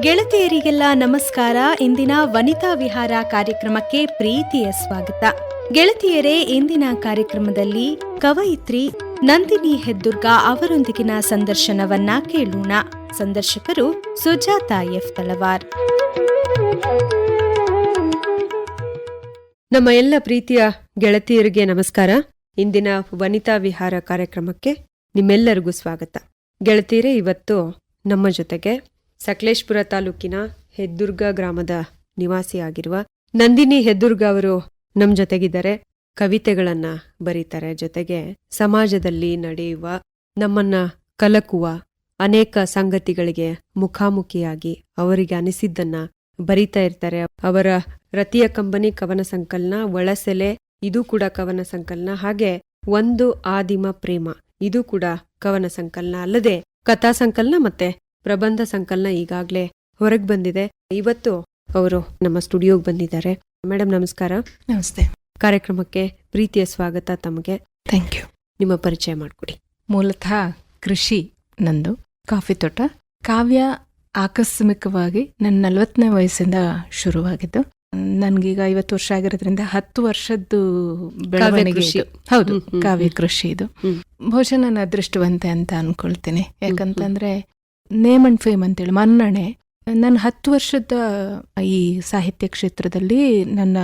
ಗೆಳತಿಯರಿಗೆಲ್ಲ ನಮಸ್ಕಾರ. ಇಂದಿನ ವನಿತಾ ವಿಹಾರ ಕಾರ್ಯಕ್ರಮಕ್ಕೆ ಪ್ರೀತಿಯ ಸ್ವಾಗತ. ಗೆಳತಿಯರೇ, ಇಂದಿನ ಕಾರ್ಯಕ್ರಮದಲ್ಲಿ ಕವಯಿತ್ರಿ ನಂದಿನಿ ಹೆದ್ದುರ್ಗ ಅವರೊಂದಿಗಿನ ಸಂದರ್ಶನವನ್ನ ಕೇಳೋಣ. ಸಂದರ್ಶಕರು ಸುಜಾತ ಎಫ್ ತಲವಾರ್. ನಮ್ಮ ಎಲ್ಲ ಪ್ರೀತಿಯ ಗೆಳತಿಯರಿಗೆ ನಮಸ್ಕಾರ. ಇಂದಿನ ವನಿತಾ ವಿಹಾರ ಕಾರ್ಯಕ್ರಮಕ್ಕೆ ನಿಮ್ಮೆಲ್ಲರಿಗೂ ಸ್ವಾಗತ. ಗೆಳತಿಯರೇ, ಇವತ್ತು ನಮ್ಮ ಜೊತೆಗೆ ಸಕಲೇಶ್ಪುರ ತಾಲೂಕಿನ ಹೆದ್ದುರ್ಗ ಗ್ರಾಮದ ನಿವಾಸಿಯಾಗಿರುವ ನಂದಿನಿ ಹೆದ್ದುರ್ಗ ಅವರು ನಮ್ಮ ಜೊತೆಗಿದ್ದಾರೆ. ಕವಿತೆಗಳನ್ನ ಬರೀತಾರೆ. ಜೊತೆಗೆ ಸಮಾಜದಲ್ಲಿ ನಡೆಯುವ ನಮ್ಮನ್ನ ಕಲಕುವ ಅನೇಕ ಸಂಗತಿಗಳಿಗೆ ಮುಖಾಮುಖಿಯಾಗಿ ಅವರಿಗೆ ಅನಿಸಿದ್ದನ್ನ ಬರೀತಾ ಇರ್ತಾರೆ. ಅವರ ರತಿಯ ಕಂಬನಿ ಕವನ ಸಂಕಲನ, ಒಳಸೆಲೆ, ಇದು ಕೂಡ ಕವನ ಸಂಕಲನ, ಹಾಗೆ ಒಂದು ಆದಿಮ ಪ್ರೇಮ, ಇದು ಕೂಡ ಕವನ ಸಂಕಲನ ಅಲ್ಲದೆ ಕಥಾ ಸಂಕಲನ ಮತ್ತೆ ಪ್ರಬಂಧ ಸಂಕಲನ ಈಗಾಗ್ಲೇ ಹೊರಗೆ ಬಂದಿದೆ. ಇವತ್ತು ಅವರು ನಮ್ಮ ಸ್ಟುಡಿಯೋಗೆ ಬಂದಿದ್ದಾರೆ. ಮೇಡಮ್ ನಮಸ್ಕಾರ. ನಮಸ್ತೆ. ಕಾರ್ಯಕ್ರಮಕ್ಕೆ ಪ್ರೀತಿಯ ಸ್ವಾಗತ ತಮಗೆ. ಥ್ಯಾಂಕ್ ಯು ನಿಮ್ಮ ಪರಿಚಯ ಮಾಡಿಕೊಡಿ. ಮೂಲತಃ ಕೃಷಿ ನಂದು ಕಾಫಿ ತೋಟ. ಕಾವ್ಯ ಆಕಸ್ಮಿಕವಾಗಿ ನನ್ನ ನಲವತ್ತನೇ ವಯಸ್ಸಿಂದ ಶುರುವಾಗಿದ್ದು ನನ್ಗೀಗ ಐವತ್ತು ವರ್ಷ ಆಗಿರೋದ್ರಿಂದ ಹತ್ತು ವರ್ಷದ್ದು ಬೆಳವಣಿಗೆ. ಹೌದು ಕಾವ್ಯ ಕೃಷಿ ಇದು. ಬಹುಶಃ ನಾನು ಅದೃಷ್ಟವಂತೆ ಅಂತ ಅನ್ಕೊಳ್ತೀನಿ. ಯಾಕಂತಂದ್ರೆ ನೇಮ್ ಅಂಡ್ ಫೇಮ್ ಅಂತೇಳಿ ಮನ್ನಣೆ. ನನ್ನ ಹತ್ತು ವರ್ಷದ ಈ ಸಾಹಿತ್ಯ ಕ್ಷೇತ್ರದಲ್ಲಿ ನನ್ನ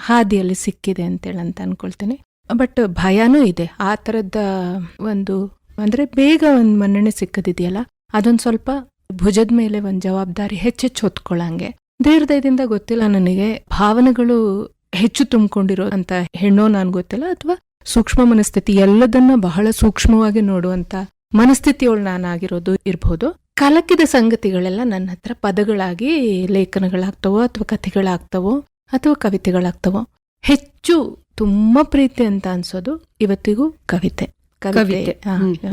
ಹಾದಿಯಲ್ಲಿ ಸಿಕ್ಕಿದೆ ಅಂತೇಳಿ ಅಂತ ಅನ್ಕೊಳ್ತೀನಿ. ಬಟ್ ಭಯನೂ ಇದೆ. ಆ ಥರದ ಒಂದು, ಅಂದ್ರೆ ಬೇಗ ಒಂದು ಮನ್ನಣೆ ಸಿಕ್ಕದಿದೆಯಲ್ಲ, ಅದೊಂದು ಸ್ವಲ್ಪ ಭುಜದ ಮೇಲೆ ಒಂದು ಜವಾಬ್ದಾರಿ ಹೆಚ್ಚೆಚ್ಚು ಹೊತ್ಕೊಳ್ಳಂಗೆ ದೇವ್ರದಯದಿಂದ ಗೊತ್ತಿಲ್ಲ ನನಗೆ ಭಾವನೆಗಳು ಹೆಚ್ಚು ತುಂಬಿಕೊಂಡಿರೋ ಅಂತ ಹೆಣ್ಣೋ ನಾನು ಗೊತ್ತಿಲ್ಲ, ಅಥವಾ ಸೂಕ್ಷ್ಮ ಮನಸ್ಥಿತಿ ಎಲ್ಲದನ್ನ ಬಹಳ ಸೂಕ್ಷ್ಮವಾಗಿ ನೋಡುವಂತ ಮನಸ್ಥಿತಿಯೊಳು ನಾನಾಗಿರೋದು ಇರ್ಬೋದು. ಕಲಕಿದ ಸಂಗತಿಗಳೆಲ್ಲ ನನ್ನ ಹತ್ರ ಪದಗಳಾಗಿ ಲೇಖನಗಳಾಗ್ತವೋ ಅಥವಾ ಕಥೆಗಳಾಗ್ತವೋ ಅಥವಾ ಕವಿತೆಗಳಾಗ್ತವೋ. ಹೆಚ್ಚು ತುಂಬ ಪ್ರೀತಿ ಅಂತ ಅನ್ಸೋದು ಇವತ್ತಿಗೂ ಕವಿತೆ. ಕವಿತೆ.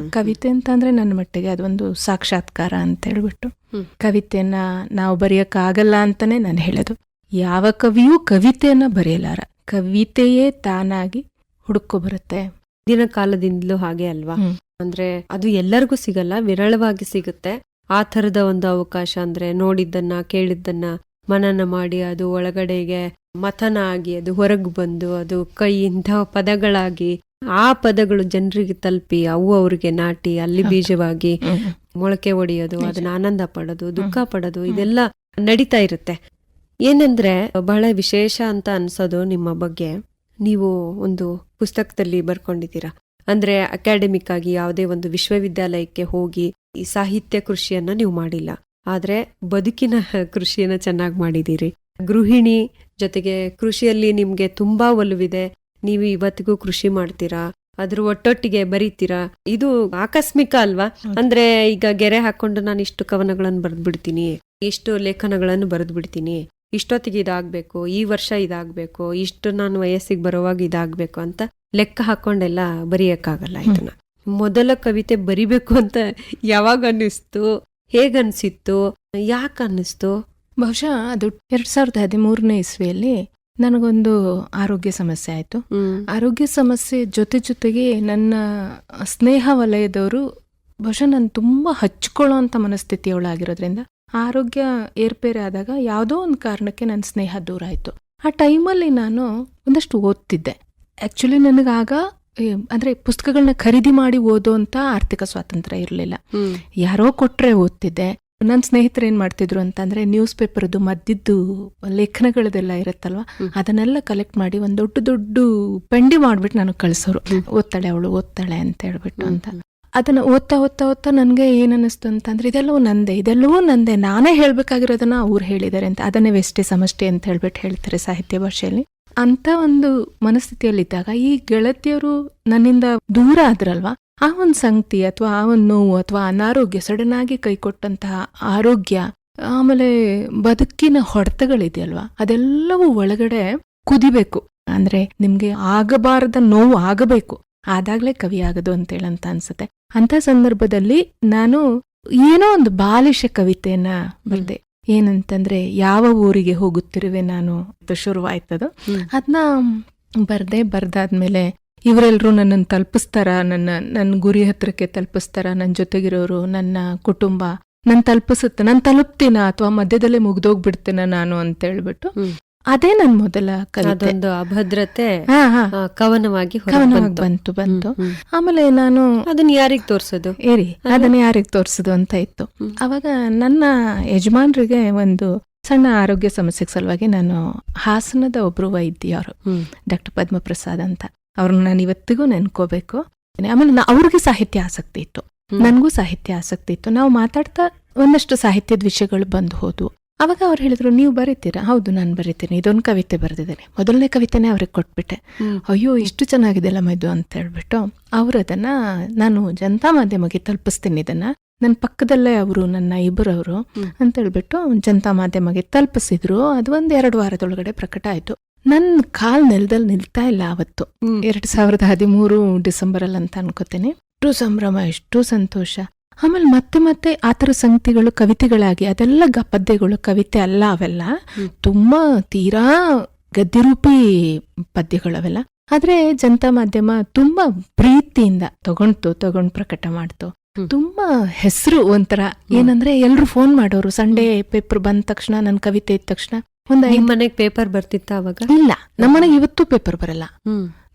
ಕವಿತೆ. ಅಂತ ಅಂದ್ರೆ ನನ್ನ ಮಟ್ಟಿಗೆ ಅದೊಂದು ಸಾಕ್ಷಾತ್ಕಾರ ಅಂತ ಹೇಳ್ಬಿಟ್ಟು. ಕವಿತೆಯನ್ನ ನಾವು ಬರೆಯಕ್ಕಾಗಲ್ಲ ಅಂತಾನೆ ನಾನು ಹೇಳೋದು. ಯಾವ ಕವಿಯೂ ಕವಿತೆಯನ್ನ ಬರೆಯಲಾರ. ಕವಿತೆಯೇ ತಾನಾಗಿ ಹುಡುಕೋ ಬರುತ್ತೆ. ದಿನ ಕಾಲದಿಂದಲೂ ಹಾಗೆ ಅಲ್ವಾ. ಅಂದ್ರೆ ಅದು ಎಲ್ಲರಿಗೂ ಸಿಗಲ್ಲ ವಿರಳವಾಗಿ ಸಿಗುತ್ತೆ. ಆ ಥರದ ಒಂದು ಅವಕಾಶ ಅಂದ್ರೆ ನೋಡಿದ್ದನ್ನ ಕೇಳಿದ್ದನ್ನ ಮನನ ಮಾಡಿ ಅದು ಒಳಗಡೆಗೆ ಮಥನ ಆಗಿ ಅದು ಹೊರಗೆ ಬಂದು ಅದು ಕೈಯಿಂದ ಪದಗಳಾಗಿ ಆ ಪದಗಳು ಜನರಿಗೆ ತಲುಪಿ ಅವು ಅವ್ರಿಗೆ ನಾಟಿ ಅಲ್ಲಿ ಬೀಜವಾಗಿ ಮೊಳಕೆ ಒಡೆಯೋದು. ಅದನ್ನ ಆನಂದ ಪಡೋದು ದುಃಖ ಪಡೋದು ಇದೆಲ್ಲ ನಡೀತಾ ಇರುತ್ತೆ. ಏನಂದ್ರೆ ಬಹಳ ವಿಶೇಷ ಅಂತ ಅನ್ಸೋದು ನಿಮ್ಮ ಬಗ್ಗೆ. ನೀವು ಒಂದು ಪುಸ್ತಕದಲ್ಲಿ ಬರ್ಕೊಂಡಿದ್ದೀರಾ. ಅಂದ್ರೆ ಅಕಾಡೆಮಿಕ್ ಆಗಿ ಯಾವುದೇ ಒಂದು ವಿಶ್ವವಿದ್ಯಾಲಯಕ್ಕೆ ಹೋಗಿ ಈ ಸಾಹಿತ್ಯ ಕೃಷಿಯನ್ನ ನೀವು ಮಾಡಿಲ್ಲ. ಆದ್ರೆ ಬದುಕಿನ ಕೃಷಿಯನ್ನ ಚೆನ್ನಾಗಿ ಮಾಡಿದ್ದೀರಿ. ಗೃಹಿಣಿ ಜೊತೆಗೆ ಕೃಷಿಯಲ್ಲಿ ನಿಮ್ಗೆ ತುಂಬಾ ಒಲವಿದೆ. ನೀವು ಇವತ್ತಿಗೂ ಕೃಷಿ ಮಾಡ್ತೀರಾ? ಅದ್ರ ಒಟ್ಟೊಟ್ಟಿಗೆ ಬರೀತೀರಾ? ಇದು ಆಕಸ್ಮಿಕ ಅಲ್ವಾ? ಅಂದ್ರೆ ಈಗ ಗೆರೆ ಹಾಕೊಂಡು ನಾನು ಇಷ್ಟು ಕವನಗಳನ್ನು ಬರೆದು ಬಿಡ್ತೀನಿ ಇಷ್ಟು ಲೇಖನಗಳನ್ನು ಬರೆದು ಬಿಡ್ತೀನಿ ಇಷ್ಟೊತ್ತಿಗೆ ಇದಾಗ್ಬೇಕು ಈ ವರ್ಷ ಇದಾಗ್ಬೇಕು ಇಷ್ಟು ನಾನು ವಯಸ್ಸಿಗೆ ಬರುವಾಗ ಇದಾಗ್ಬೇಕು ಅಂತ ಲೆಕ್ಕ ಹಾಕೊಂಡೆಲ್ಲ ಬರೆಯಕ್ಕಾಗಲ್ಲ ಇದನ್ನ. ಮೊದಲ ಕವಿತೆ ಬರಿಬೇಕು ಅಂತ ಯಾವಾಗ ಅನ್ನಿಸ್ತು? ಹೇಗನ್ಸಿತ್ತು ಯಾಕೆ ಅನ್ನಿಸ್ತು? ಬಹುಶಃ ಅದು ಎರಡ್ ಸಾವಿರದ ಹದಿಮೂರನೇ ಇಸ್ವಿಯಲ್ಲಿ ನನಗೊಂದು ಆರೋಗ್ಯ ಸಮಸ್ಯೆ ಆಯ್ತು. ಆರೋಗ್ಯ ಸಮಸ್ಯೆ ಜೊತೆ ಜೊತೆಗೆ ನನ್ನ ಸ್ನೇಹ ವಲಯದವರು ಬಹುಶಃ ನಾನು ತುಂಬಾ ಹಚ್ಕೊಳ್ಳೋ ಅಂತ ಮನಸ್ಥಿತಿಯೊಳಗಿರೋದ್ರಿಂದ ಆರೋಗ್ಯ ಏರ್ಪೇರೆ ಆದಾಗ ಯಾವುದೋ ಒಂದು ಕಾರಣಕ್ಕೆ ನನ್ನ ಸ್ನೇಹ ದೂರ ಆಯ್ತು ಆ ಟೈಮಲ್ಲಿ ನಾನು ಒಂದಷ್ಟು ಓದ್ತಿದ್ದೆ. ಆ್ಯಕ್ಚುಲಿ ನನಗಾಗ ಅಂದ್ರೆ ಪುಸ್ತಕಗಳನ್ನ ಖರೀದಿ ಮಾಡಿ ಓದೋ ಅಂತ ಆರ್ಥಿಕ ಸ್ವಾತಂತ್ರ್ಯ ಇರಲಿಲ್ಲ. ಯಾರೋ ಕೊಟ್ರೆ ಓದ್ತಿದ್ದೆ. ನನ್ನ ಸ್ನೇಹಿತರು ಏನ್ ಮಾಡ್ತಿದ್ರು ಅಂತಂದ್ರೆ ನ್ಯೂಸ್ ಪೇಪರ್ದು ಮದ್ದಿದ್ದು ಲೇಖನಗಳದೆಲ್ಲ ಇರುತ್ತಲ್ವ? ಅದನ್ನೆಲ್ಲ ಕಲೆಕ್ಟ್ ಮಾಡಿ ಒಂದ್ ದೊಡ್ಡ ದೊಡ್ಡ ಪೆಂಡಿ ಮಾಡ್ಬಿಟ್ಟು ನನಗೆ ಕಳ್ಸೋರು. ಓದ್ತಾಳೆ ಅವಳು ಓದ್ತಾಳೆ ಅಂತ ಹೇಳ್ಬಿಟ್ಟು ಅಂತ. ಅದನ್ನ ಓದ್ತಾ ಓದ್ತಾ ಓದ್ತಾ ನನಗೆ ಏನ್ ಅನ್ನಿಸ್ತು ಅಂತಂದ್ರೆ ಇದೆಲ್ಲವೂ ನಂದೆ ಇದೆಲ್ಲವೂ ನಂದೆ. ನಾನೇ ಹೇಳ್ಬೇಕಾಗಿರೋದನ್ನ ಅವ್ರು ಹೇಳಿದ್ದಾರೆ ಅಂತ. ಅದನ್ನೇ ವೆಷ್ಟೇ ಸಮಷ್ಟೆ ಅಂತ ಹೇಳ್ಬಿಟ್ಟು ಹೇಳ್ತಾರೆ ಸಾಹಿತ್ಯ ಭಾಷೆಯಲ್ಲಿ. ಅಂತ ಒಂದು ಮನಸ್ಥಿತಿಯಲ್ಲಿದ್ದಾಗ ಈ ಗೆಳತಿಯರು ನನ್ನಿಂದ ದೂರ ಆದ್ರಲ್ವಾ? ಆ ಒಂದು ಸಂಗತಿ ಅಥವಾ ಆ ಒಂದು ನೋವು ಅಥವಾ ಅನಾರೋಗ್ಯ ಸಡನ್ ಆಗಿ ಕೈ ಕೊಟ್ಟಂತಹ ಆರೋಗ್ಯ, ಆಮೇಲೆ ಬದುಕಿನ ಹೊಡೆತಗಳಿದೆಯಲ್ವಾ? ಅದೆಲ್ಲವೂ ಒಳಗಡೆ ಕುದಿಬೇಕು. ಅಂದ್ರೆ ನಿಮ್ಗೆ ಆಗಬಾರದ ನೋವು ಆಗಬೇಕು. ಆದಾಗ್ಲೇ ಕವಿ ಆಗದು ಅಂತೇಳಂತ ಅಂತ ಅನ್ಸುತ್ತೆ. ಅಂತ ಸಂದರ್ಭದಲ್ಲಿ ನಾನು ಏನೋ ಒಂದು ಬಾಲಿಶ ಕವಿತೆಯನ್ನ ಬರ್ದೆ. ಏನಂತಂದ್ರೆ ಯಾವ ಊರಿಗೆ ಹೋಗುತ್ತಿರುವೆ ನಾನು ಅಂತ ಶುರುವಾಯ್ತದು. ಅದನ್ನ ಬರ್ದೆ ಬರ್ದಾದ್ಮೇಲೆ ಇವರೆಲ್ಲರೂ ನನ್ನನ್ನು ತಲುಪಿಸ್ತಾರ ನನ್ನ ನನ್ನ ಗುರಿ ಹತ್ರಕ್ಕೆ ತಲುಪಿಸ್ತಾರ ನನ್ನ ಜೊತೆಗಿರೋರು ನನ್ನ ಕುಟುಂಬ ನನ್ ತಲುಪಿಸುತ್ತೆ ನಾನು ತಲುಪ್ತೀನ ಅಥವಾ ಮಧ್ಯದಲ್ಲೇ ಮುಗ್ದೋಗ್ಬಿಡ್ತೀನ ನಾನು ಅಂತ ಹೇಳ್ಬಿಟ್ಟು. ಅದೇ ನನ್ ಮೊದಲ ಕವಿತೆ ಅದೊಂದು ಅಭದ್ರತೆ ಕವನವಾಗಿ ಕವನವಾಗಿ ಬಂತು. ಬಂತು. ಆಮೇಲೆ ನಾನು ಅದನ್ನ ಯಾರಿಗ್ ತೋರ್ಸೋದು? ಏರಿ ಅದನ್ನ ಯಾರಿಗೆ ತೋರಿಸೋದು ಅಂತ ಇತ್ತು. ಅವಾಗ ನನ್ನ ಯಜಮಾನ್ರಿಗೆ ಒಂದು ಸಣ್ಣ ಆರೋಗ್ಯ ಸಮಸ್ಯೆ ಸಲುವಾಗಿ ನಾನು ಹಾಸನದ ಒಬ್ರು ವೈದ್ಯರು. ಡಾಕ್ಟರ್ ಪದ್ಮಪ್ರಸಾದ್ ಅಂತ. ಅವ್ರನ್ನ ನಾನು ಇವತ್ತಿಗೂ ನೆನ್ಕೋಬೇಕು. ಆಮೇಲೆ ಅವ್ರಿಗೆ ಸಾಹಿತ್ಯ ಆಸಕ್ತಿ ಇತ್ತು. ನನಗೂ ಸಾಹಿತ್ಯ ಆಸಕ್ತಿ ಇತ್ತು. ನಾವು ಮಾತಾಡ್ತಾ ಒಂದಷ್ಟು ಸಾಹಿತ್ಯದ ವಿಷಯಗಳು ಬಂದು ಹೋದ್ವು. ಅವಾಗ ಅವ್ರು ಹೇಳಿದ್ರು ನೀವು ಬರೀತೀರಾ? ಹೌದು ನಾನು ಬರೀತೀನಿ. ಇದೊಂದು ಕವಿತೆ ಬರೆದಿದ್ದೇನೆ. ಮೊದಲನೇ ಕವಿತೆನೇ ಅವ್ರಿಗೆ ಕೊಟ್ಬಿಟ್ಟೆ. ಅಯ್ಯೋ ಇಷ್ಟು ಚೆನ್ನಾಗಿದೆಯಲ್ಲ ಇದು ಅಂತ ಹೇಳ್ಬಿಟ್ಟು ಅವರು ಅದನ್ನ ನಾನು ಜನತಾ ಮಾಧ್ಯಮಕ್ಕೆ ತಲುಪಿಸ್ತೀನಿ ಇದನ್ನ. ನನ್ನ ಪಕ್ಕದಲ್ಲೇ ಅವರು ನನ್ನ ಇಬ್ಬರವರು. ಅಂತ ಹೇಳ್ಬಿಟ್ಟು ಜನತಾ ಮಾಧ್ಯಮಕ್ಕೆ ತಲುಪಿಸಿದ್ರು. ಅದು ಒಂದ್ ಎರಡು ವಾರದೊಳಗಡೆ ಪ್ರಕಟ ಆಯ್ತು. ನನ್ನ ಕಾಲ್ ನೆಲದಲ್ಲಿ ನಿಲ್ತಾ ಇಲ್ಲ ಅವತ್ತು. ಎರಡ್ ಸಾವಿರದ ಹದಿಮೂರು ಡಿಸೆಂಬರ್ ಅಲ್ಲಿ ಅಂತ ಅನ್ಕೋತೇನೆ. ಎಷ್ಟು ಸಂಭ್ರಮ ಎಷ್ಟು ಸಂತೋಷ. ಆಮೇಲೆ ಮತ್ತೆ ಮತ್ತೆ ಆತರ ಸಂಗತಿಗಳು ಕವಿತೆಗಳಾಗಿ ಅದೆಲ್ಲ ಗ ಪದ್ಯಗಳು ಕವಿತೆ ಅಲ್ಲ ಅವೆಲ್ಲ. ತುಂಬ ತೀರಾ ಗದ್ಯರೂಪಿ ಪದ್ಯಗಳು ಅವೆಲ್ಲ ಆದ್ರೆ ಜನತಾ ಮಾಧ್ಯಮ ತುಂಬಾ ಪ್ರೀತಿಯಿಂದ ತಗೊಂಡ್ತು ತಗೊಂಡ್ ಪ್ರಕಟ ಮಾಡ್ತು. ತುಂಬಾ ಹೆಸರು ಒಂಥರ ಏನಂದ್ರೆ ಎಲ್ರು ಫೋನ್ ಮಾಡೋರು. ಸಂಡೇ ಪೇಪರ್ ಬಂದ ತಕ್ಷಣ ನನ್ನ ಕವಿತೆ ಇದ್ದ ತಕ್ಷಣ ಒಂದ್ ಮನೆಗೆ ಪೇಪರ್ ಬರ್ತಿತ್ತ ಅವಾಗ? ಇಲ್ಲ. ನಮ್ಮನೆಗೆ ಇವತ್ತು ಪೇಪರ್ ಬರಲ್ಲ.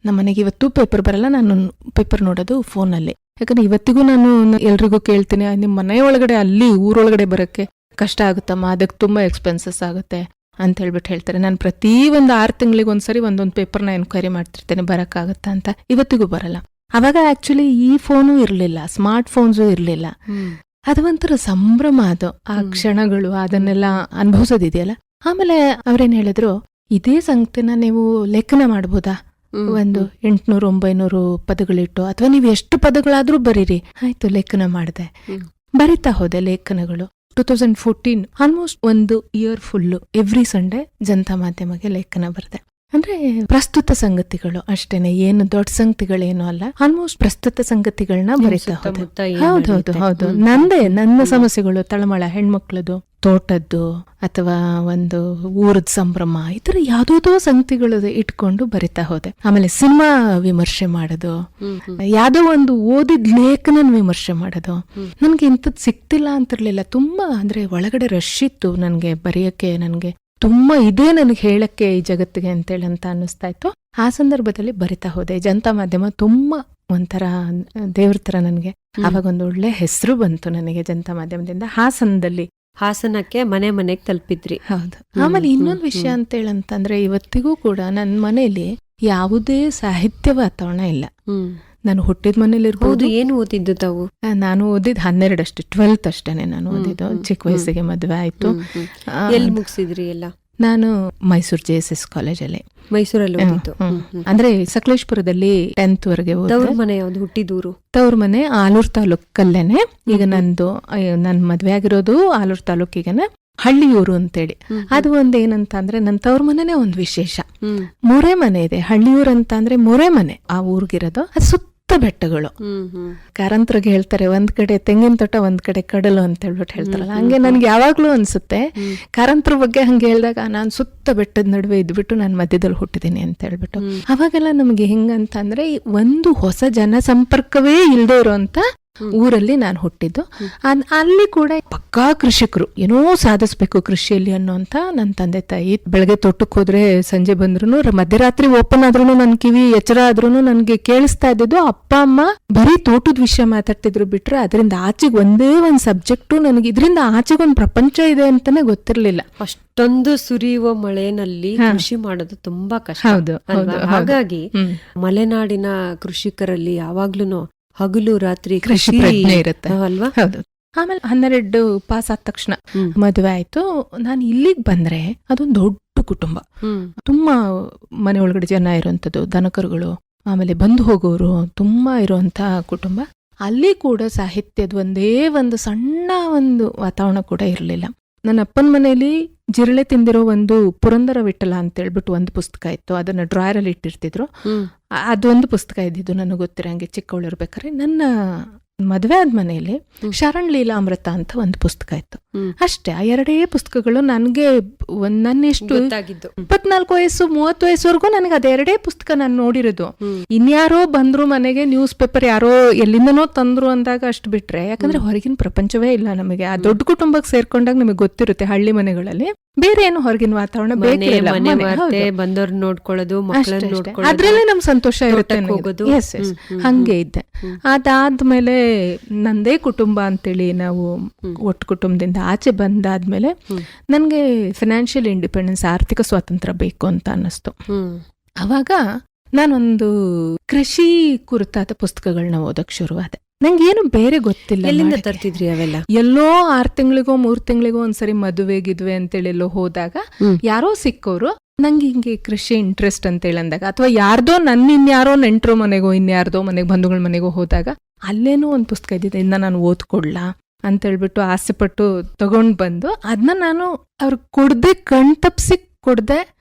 ನಮ್ಮನೆಗೆ ಇವತ್ತು ಪೇಪರ್ ಬರಲ್ಲ. ನಾನು ಪೇಪರ್ ನೋಡೋದು ಫೋನಲ್ಲಿ ಯಾಕಂದ್ರೆ ಇವತ್ತಿಗೂ ನಾನು ಎಲ್ರಿಗೂ ಕೇಳ್ತೀನಿ ನಿಮ್ಮ ನಿಮ್ ಮನೆ ಒಳಗಡೆ ಅಲ್ಲಿ ಊರೊಳಗಡೆ ಬರೋಕ್ಕೆ ಕಷ್ಟ ಆಗುತ್ತಮ್ಮ? ಅದಕ್ಕೆ ತುಂಬಾ ಎಕ್ಸ್ಪೆನ್ಸಸ್ ಆಗುತ್ತೆ ಅಂತ ಹೇಳ್ಬಿಟ್ಟು ಹೇಳ್ತಾರೆ. ನಾನು ಪ್ರತಿ ಒಂದು ಆರು ತಿಂಗಳಿಗೆ ಒಂದ್ಸರಿ ಒಂದೊಂದು ಪೇಪರ್ನ ಎನ್ಕ್ವೈರಿ ಮಾಡ್ತಿರ್ತೇನೆ ಬರಕ್ಕಾಗತ್ತಾ ಅಂತ. ಇವತ್ತಿಗೂ ಬರಲ್ಲ. ಅವಾಗ ಆಕ್ಚುಲಿ ಈ ಫೋನು ಇರಲಿಲ್ಲ ಸ್ಮಾರ್ಟ್ ಫೋನ್ಸು ಇರಲಿಲ್ಲ ಒಂಥರ ಸಂಭ್ರಮ ಅದು ಆ ಕ್ಷಣಗಳು ಅದನ್ನೆಲ್ಲ ಅನುಭವಿಸೋದಿದೆಯಲ್ಲ? ಆಮೇಲೆ ಅವ್ರೇನ್ ಹೇಳಿದ್ರು ಇದೇ ಸಂಗತಿನ ನೀವು ಲೆಕ್ಕನ ಮಾಡ್ಬೋದಾ. ಒಂದು ಎಂಟ್ನೂರು ಒಂಬೈನೂರು ಪದಗಳಿಟ್ಟು ಅಥವಾ ನೀವು ಎಷ್ಟು ಪದಗಳಾದ್ರೂ ಬರೀರಿ. ಆಯ್ತು ಲೇಖನ ಮಾಡಿದೆ. ಬರಿತಾ ಹೋದೆ ಲೇಖನಗಳು. ಟೂ ತೌಸಂಡ್ ಫೋರ್ಟೀನ್ ಆಲ್ಮೋಸ್ಟ್ ಒಂದು ಇಯರ್ ಫುಲ್ಲು. ಎವ್ರಿ ಸಂಡೇ ಜನತಾ ಮಾಧ್ಯಮಕ್ಕೆ ಲೇಖನ ಬರೆದೆ. ಅಂದ್ರೆ ಪ್ರಸ್ತುತ ಸಂಗತಿಗಳು ಅಷ್ಟೇನೆ ಏನು ದೊಡ್ಡ ಸಂಗತಿಗಳೇನು ಅಲ್ಲ. ಆಲ್ಮೋಸ್ಟ್ ಪ್ರಸ್ತುತ ಸಂಗತಿಗಳನ್ನ ಬರೀತಾ ಹೋದೆ. ಹೌದು. ನಂದೇ ನನ್ನ ಸಮಸ್ಯೆಗಳು ತಳಮಳ ಹೆಣ್ಮಕ್ಳದು ತೋಟದ್ದು ಅಥವಾ ಒಂದು ಊರದ ಸಂಭ್ರಮ ಈ ತರ ಯಾವ್ದೋ ಸಂಗತಿಗಳು ಇಟ್ಕೊಂಡು ಬರಿತಾ ಹೋದೆ. ಆಮೇಲೆ ಸಿನಿಮಾ ವಿಮರ್ಶೆ ಮಾಡೋದು. ಯಾವ್ದೋ ಒಂದು ಓದಿದ ಲೇಖನ ವಿಮರ್ಶೆ ಮಾಡೋದು. ನನ್ಗೆ ಇಂಥದ್ದು ಸಿಕ್ತಿಲ್ಲ ಅಂತಿರ್ಲಿಲ್ಲ. ತುಂಬಾ ಅಂದ್ರೆ ಒಳಗಡೆ ರಶ್ ಇತ್ತು ನನ್ಗೆ ಬರೆಯಕ್ಕೆ ನನ್ಗೆ. ತುಂಬಾ ಇದೇ ನನಗೆ ಹೇಳಕ್ಕೆ ಈ ಜಗತ್ತಿಗೆ ಅಂತೇಳಿ ಅಂತ ಅನ್ನಿಸ್ತಾ ಇತ್ತು. ಆ ಸಂದರ್ಭದಲ್ಲಿ ಬರಿತಾ ಹೋದೆ. ಜನತಾ ಮಾಧ್ಯಮ ತುಂಬಾ ಒಂಥರ ದೇವ್ರ ತರ ನನಗೆ. ಅವಾಗ ಒಂದು ಒಳ್ಳೆ ಹೆಸರು ಬಂತು ನನಗೆ ಜನತಾ ಮಾಧ್ಯಮದಿಂದ. ಹಾಸನದಲ್ಲಿ. ಹಾಸನಕ್ಕೆ ಮನೆ ಮನೆಗೆ ತಲುಪಿದ್ರಿ. ಹೌದು. ಆಮೇಲೆ ಇನ್ನೊಂದು ವಿಷಯ ಅಂತೇಳಂತಂದ್ರೆ ಇವತ್ತಿಗೂ ಕೂಡ ನನ್ನ ಮನೆಯಲ್ಲಿ ಯಾವುದೇ ಸಾಹಿತ್ಯ ವಾತಾವರಣ ಇಲ್ಲ. ನಾನು ಹುಟ್ಟಿದ ಮನೇಲಿ ಇರ್ಬೋದು. ಏನು ಓದಿದ್ದು ತಾವು? ನಾನು ಓದಿದ್ ಹನ್ನೆರಡು ಅಷ್ಟೇ ಟ್ವೆಲ್ತ್ ಅಷ್ಟೇನೆ ನಾನು ಓದಿದ್ದು. ಚಿಕ್ಕ ವಯಸ್ಸಿಗೆ ಮದುವೆ ಆಯ್ತು. ಎಲ್ಲಿ ಮುಗಿಸಿದ್ರಿ ಎಲ್ಲ? ನಾನು ಮೈಸೂರು ಜೆ ಎಸ್ ಎಸ್ ಕಾಲೇಜಲ್ಲಿ. ಮೈಸೂರಲ್ಲಿ ಓದಿದ್ದು. ಅಂದ್ರೆ ಸಕಲೇಶ್ಪುರದಲ್ಲಿ ಟೆಂತ್ ವರೆಗೆ ಮನೆ ಯಾವ್ದು? ಹುಟ್ಟಿದೂರು? ತವ್ರ ಮನೆ ಆಲೂರ್ ತಾಲೂಕಲ್ಲೇನೆ. ಈಗ. ನಂದು ನನ್ ಮದ್ವೆ ಆಗಿರೋದು ಆಲೂರ್ ತಾಲೂಕಿಗೆನೆ ಹಳ್ಳಿಯೂರು ಅಂತೇಳಿ. ಅದು ಒಂದ್ ಏನಂತ ಅಂದ್ರೆ ನನ್ ತವ್ರ ಮನೆನೇ ಒಂದ್ ವಿಶೇಷ. ಮೂರೇ ಮೊರೆ ಮನೆ ಇದೆ. ಹಳ್ಳಿಯೂರ್ ಅಂತ ಅಂದ್ರೆ ಮೊರೆ ಮನೆ ಆ ಊರ್ಗಿರೋದು. ಅದು ಸುತ್ತ ಬೆಟ್ಟಗಳು ಹ್ಮ್ ಹ್ಮ್ ಕಾರಂತರಿಗೆ ಹೇಳ್ತಾರೆ ಒಂದ್ ಕಡೆ ತೆಂಗಿನ ತೋಟ ಒಂದ್ ಕಡೆ ಕಡಲು ಅಂತ ಹೇಳ್ಬಿಟ್ಟು ಹೇಳ್ತಾರಲ್ಲ ಹಂಗೆ ನನ್ಗೆ ಯಾವಾಗ್ಲೂ ಅನ್ಸುತ್ತೆ. ಕಾರಂತರ ಬಗ್ಗೆ ಹಂಗೆ ಹೇಳಿದಾಗ ನಾನು ಸುತ್ತ ಬೆಟ್ಟದ ನಡುವೆ ಇದ್ಬಿಟ್ಟು ನಾನು ಮಧ್ಯದಲ್ಲಿ ಹುಟ್ಟಿದ್ದೀನಿ ಅಂತ ಹೇಳ್ಬಿಟ್ಟು. ಅವಾಗೆಲ್ಲ ನಮ್ಗೆ ಹೆಂಗಂತ ಅಂದ್ರೆ ಒಂದು ಹೊಸ ಜನ ಸಂಪರ್ಕವೇ ಇಲ್ದೇ ಇರೋಂತ ಹ್ಮ್. ಊರಲ್ಲಿ ನಾನು ಹುಟ್ಟಿದ್ದು. ಅದ್- ಅಲ್ಲಿ ಕೂಡ ಪಕ್ಕಾ ಕೃಷಿಕರು ಏನೋ ಸಾಧಿಸ್ಬೇಕು ಕೃಷಿಯಲ್ಲಿ ಅನ್ನೋಂತ ನನ್ನ ತಂದೆ ತಾಯಿ. ಬೆಳಗ್ಗೆ ತೋಟಕ್ಕೆ ಹೋದ್ರೆ ಸಂಜೆ ಬಂದ್ರು ಮಧ್ಯರಾತ್ರಿ ಓಪನ್ ಆದ್ರೂ ನನ್ ಕಿವಿ ಎಚ್ಚರ ಆದ್ರೂ ನನ್ಗೆ ಕೇಳಿಸ್ತಾ ಇದ್ದಿದ್ದು. ಅಪ್ಪ ಅಮ್ಮ ಬರೀ ತೋಟದ ವಿಷಯ ಮಾತಾಡ್ತಿದ್ರು ಬಿಟ್ರೆ ಅದರಿಂದ ಆಚೆಗೆ ಒಂದೇ ಒಂದ್ ಸಬ್ಜೆಕ್ಟು ನನಗೆ ಇದರಿಂದ ಆಚೆಗೆ ಒಂದ್ ಪ್ರಪಂಚ ಇದೆ ಅಂತಾನೆ ಗೊತ್ತಿರ್ಲಿಲ್ಲ. ಅಷ್ಟೊಂದು ಸುರಿಯುವ ಮಳೆನಲ್ಲಿ ಕೃಷಿ ಮಾಡೋದು ತುಂಬಾ ಕಷ್ಟ ಹೌದು ಹಾಗಾಗಿ ಮಲೆನಾಡಿನ ಕೃಷಿಕರಲ್ಲಿ ಯಾವಾಗ್ಲೂ ಹಗಲು ರಾತ್ರಿ ಕೃಷಿ ಇರುತ್ತೆ. ಅಲ್ವಾ? ಹೌದು. ಆಮೇಲೆ ಹನ್ನೆರಡು ಪಾಸ್ ಆದ ತಕ್ಷಣ. ಮದುವೆ ಆಯ್ತು. ನಾನು ಇಲ್ಲಿಗೆ ಬಂದ್ರೆ ಅದೊಂದು ದೊಡ್ಡ ಕುಟುಂಬ. ತುಂಬಾ ಮನೆ ಒಳಗಡೆ ಜನ ಇರುವಂತದ್ದು ದನಕರುಗಳು ಆಮೇಲೆ ಬಂದು ಹೋಗೋರು ತುಂಬಾ ಇರುವಂತ ಕುಟುಂಬ. ಅಲ್ಲಿ ಕೂಡ ಸಾಹಿತ್ಯದ ಒಂದೇ ಒಂದು ಸಣ್ಣ ಒಂದು ವಾತಾವರಣ ಕೂಡ ಇರಲಿಲ್ಲ. ನನ್ನ ಅಪ್ಪನ ಮನೆಯಲ್ಲಿ ಜಿರಳೆ ತಿಂದಿರೋ ಒಂದು ಪುರಂದರ ವಿಠಲ ಅಂತ ಹೇಳ್ಬಿಟ್ಟು ಒಂದು ಪುಸ್ತಕ ಇತ್ತು. ಅದನ್ನ ಡ್ರಾಯರಲ್ಲಿ ಇಟ್ಟಿರ್ತಿದ್ರು. ಅದೊಂದು ಪುಸ್ತಕ ಇದ್ದಿದ್ದು ನನಗೆ ಗೊತ್ತಿರಂಗೆ ಚಿಕ್ಕವಳಿರ್ಬೇಕಾದ್ರೆ. ನನ್ನ ಮದ್ವೆ ಆದ ಮನೆಯಲ್ಲಿ ಶರಣ್ ಲೀಲಾ ಅಮೃತ ಅಂತ ಒಂದು ಪುಸ್ತಕ ಇತ್ತು. ಅಷ್ಟೇ ಆ ಎರಡೇ ಪುಸ್ತಕಗಳು ನನಗೆ ಒಂದ್ ನನ್ನ ಎಷ್ಟು ಗೊತ್ತಾಗಿದ್ದು ಇಪ್ಪತ್ನಾಲ್ಕು ವಯಸ್ಸು ಮೂವತ್ತು ವಯಸ್ಸುವರೆಗೂ ನನಗೆ ಅದೆರಡೇ ಪುಸ್ತಕ ನಾನು ನೋಡಿರೋದು. ಇನ್ಯಾರೋ ಬಂದ್ರು ಮನೆಗೆ ನ್ಯೂಸ್ ಪೇಪರ್ ಯಾರೋ ಎಲ್ಲಿಂದನೋ ತಂದ್ರು ಅಂದಾಗ ಅಷ್ಟು ಬಿಟ್ರೆ ಯಾಕಂದ್ರೆ ಹೊರಗಿನ ಪ್ರಪಂಚವೇ ಇಲ್ಲ ನಮಗೆ. ಆ ದೊಡ್ಡ ಕುಟುಂಬಕ್ಕೆ ಸೇರ್ಕೊಂಡಾಗ ನಿಮಗೆ ಗೊತ್ತಿರುತ್ತೆ ಹಳ್ಳಿ ಮನೆಗಳಲ್ಲಿ. ಬೇರೆ ಏನು ಹೊರಗಿನ ವಾತಾವರಣ. ಬಂದವ್ರ ನೋಡ್ಕೊಳ್ಳೋದು ಅದ್ರಲ್ಲೇ ನಮ್ ಸಂತೋಷ ಇರುತ್ತೆ ಹಂಗೆ ಇದ್ದೆ. ಅದಾದ್ಮೇಲೆ ನಂದೇ ಕುಟುಂಬ ಅಂತೇಳಿ ನಾವು ಒಟ್ಟು ಕುಟುಂಬದಿಂದ ಆಚೆ ಬಂದಾದ್ಮೇಲೆ. ನನಗೆ ಫಿನಾನ್ಷಿಯಲ್ ಇಂಡಿಪೆಂಡೆನ್ಸ್ ಆರ್ಥಿಕ ಸ್ವಾತಂತ್ರ್ಯ ಬೇಕು ಅಂತ ಅನ್ನಿಸ್ತು. ಅವಾಗ ನಾನೊಂದು ಕೃಷಿ ಕುರಿತಾದ ಪುಸ್ತಕಗಳನ್ನ ಓದಕ್ ಶುರುವಾದೆ. ನಂಗೆ ಏನು ಬೇರೆ ಗೊತ್ತಿಲ್ಲ ಎಲ್ಲಿಂದ. ತರ್ತಿದ್ರಿ ಅವೆಲ್ಲ? ಎಲ್ಲೋ ಆರ್ ತಿಂಗಳಿಗೋ ಮೂರ್ ತಿಂಗಳಿಗೋ ಒಂದ್ಸರಿ ಮದುವೆ ಗಿದ್ವೆ ಅಂತೇಳಿ ಎಲ್ಲೋ ಹೋದಾಗ ಯಾರೋ ಸಿಕ್ಕೋರು ನಂಗೆ ಹಿಂಗೆ ಕೃಷಿ ಇಂಟ್ರೆಸ್ಟ್ ಅಂತ ಹೇಳಿ ಅಂದಾಗ ಅಥವಾ ಯಾರ್ದೋ ನನ್ನ ಇನ್ಯಾರೋ ನೆಂಟ್ರು ಮನೆಗೋ ಇನ್ಯಾರ್ದೋ ಮನೆಗೆ ಬಂಧುಗಳ ಮನೆಗೋ ಹೋದಾಗ ಅಲ್ಲೇನೋ ಒಂದು ಪುಸ್ತಕ ಇದ್ದಿದೆ ಇದನ್ನ ನಾನು ಓದ್ಕೊಡ್ಲಾ ಅಂತ ಹೇಳ್ಬಿಟ್ಟು ಆಸೆಪಟ್ಟು ತಗೊಂಡ್ ಬಂದು ಅದನ್ನ ನಾನು ಅವ್ರಿಗೆ ಕೊಡ್ದೆ ಕಣ್ ತಪ್ಸಿ ಕೊಡ್ದೆ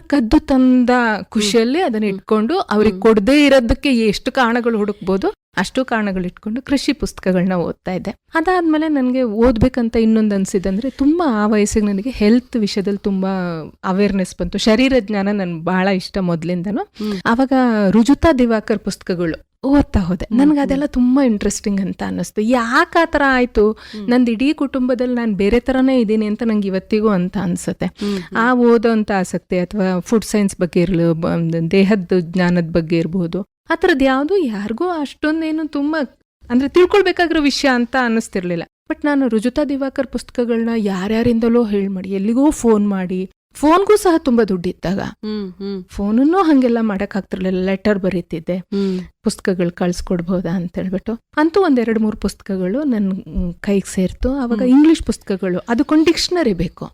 ಕದ್ದು ತಂದ ಖುಷಿಯಲ್ಲಿ ಅದನ್ನ ಇಟ್ಕೊಂಡು ಅವ್ರಿಗೆ ಕೊಡ್ದೆ ಇರೋದಕ್ಕೆ ಎಷ್ಟು ಕಾರಣಗಳು ಹುಡುಕ್ಬೋದು ಅಷ್ಟು ಕಾರಣಗಳು ಇಟ್ಕೊಂಡು ಕೃಷಿ ಪುಸ್ತಕಗಳನ್ನ ಓದ್ತಾ ಇದ್ದೆ. ಅದಾದ್ಮೇಲೆ ನನಗೆ ಓದ್ಬೇಕಂತ ಇನ್ನೊಂದು ಅನ್ಸಿದಂದ್ರೆ ತುಂಬಾ ಆ ವಯಸ್ಸಿಗೆ ನನಗೆ ಹೆಲ್ತ್ ವಿಷಯದಲ್ಲಿ ತುಂಬಾ ಅವೇರ್ನೆಸ್ ಬಂತು. ಶರೀರ ಜ್ಞಾನ ನನ್ ಬಹಳ ಇಷ್ಟ ಮೊದ್ಲಿಂದನು. ಅವಾಗ ರುಜುತಾ ದಿವಾಕರ್ ಪುಸ್ತಕಗಳು ಓದ್ತಾ ಹೋದೆ. ನನ್ಗೆ ಅದೆಲ್ಲ ತುಂಬ ಇಂಟ್ರೆಸ್ಟಿಂಗ್ ಅಂತ ಅನ್ನಿಸ್ತು. ಯಾಕೆ ಆ ಥರ ಆಯಿತು? ನಂದು ಇಡೀ ಕುಟುಂಬದಲ್ಲಿ ನಾನು ಬೇರೆ ಥರನೇ ಇದ್ದೀನಿ ಅಂತ ನಂಗೆ ಇವತ್ತಿಗೂ ಅಂತ ಅನಿಸುತ್ತೆ. ಆ ಓದೋ ಅಂಥ ಆಸಕ್ತಿ ಅಥವಾ ಫುಡ್ ಸೈನ್ಸ್ ಬಗ್ಗೆ ಇರಲಿ ದೇಹದ ಜ್ಞಾನದ ಬಗ್ಗೆ ಇರ್ಬೋದು. ಆ ಥರದ್ದು ಯಾವುದು ಯಾರಿಗೂ ಅಷ್ಟೊಂದೇನು ತುಂಬ ಅಂದರೆ ತಿಳ್ಕೊಳ್ಬೇಕಾಗಿರೋ ವಿಷಯ ಅಂತ ಅನ್ನಿಸ್ತಿರ್ಲಿಲ್ಲ. ಬಟ್ ನಾನು ರುಜುತಾ ದಿವಾಕರ್ ಪುಸ್ತಕಗಳನ್ನ ಯಾರ್ಯಾರಿಂದಲೋ ಹೇಳಿ ಮಾಡಿ ಎಲ್ಲಿಗೋ ಫೋನ್ ಮಾಡಿ ಫೋನ್ಗೂ ಸಹ ತುಂಬಾ ದುಡ್ಡಿದ್ದಾಗ. ಫೋನನ್ನು ಹಂಗೆಲ್ಲ ಮಾಡಕ್ ಆಗ್ತಿರ್ಲಿಲ್ಲ ಲೆಟರ್ ಬರೀತಿದ್ದೆ. ಪುಸ್ತಕಗಳು ಕಳ್ಸ್ಕೊಡ್ಬೋದಾ ಅಂತ ಹೇಳ್ಬಿಟ್ಟು ಅಂತೂ ಒಂದ್ ಎರಡ್ ಮೂರು ಪುಸ್ತಕಗಳು ನನ್ನ ಕೈಗೆ ಸೇರ್ತು. ಅವಾಗ. ಇಂಗ್ಲಿಷ್ ಪುಸ್ತಕಗಳು. ಅದಕ್ಕೊಂದು ಡಿಕ್ಷನರಿ ಬೇಕು.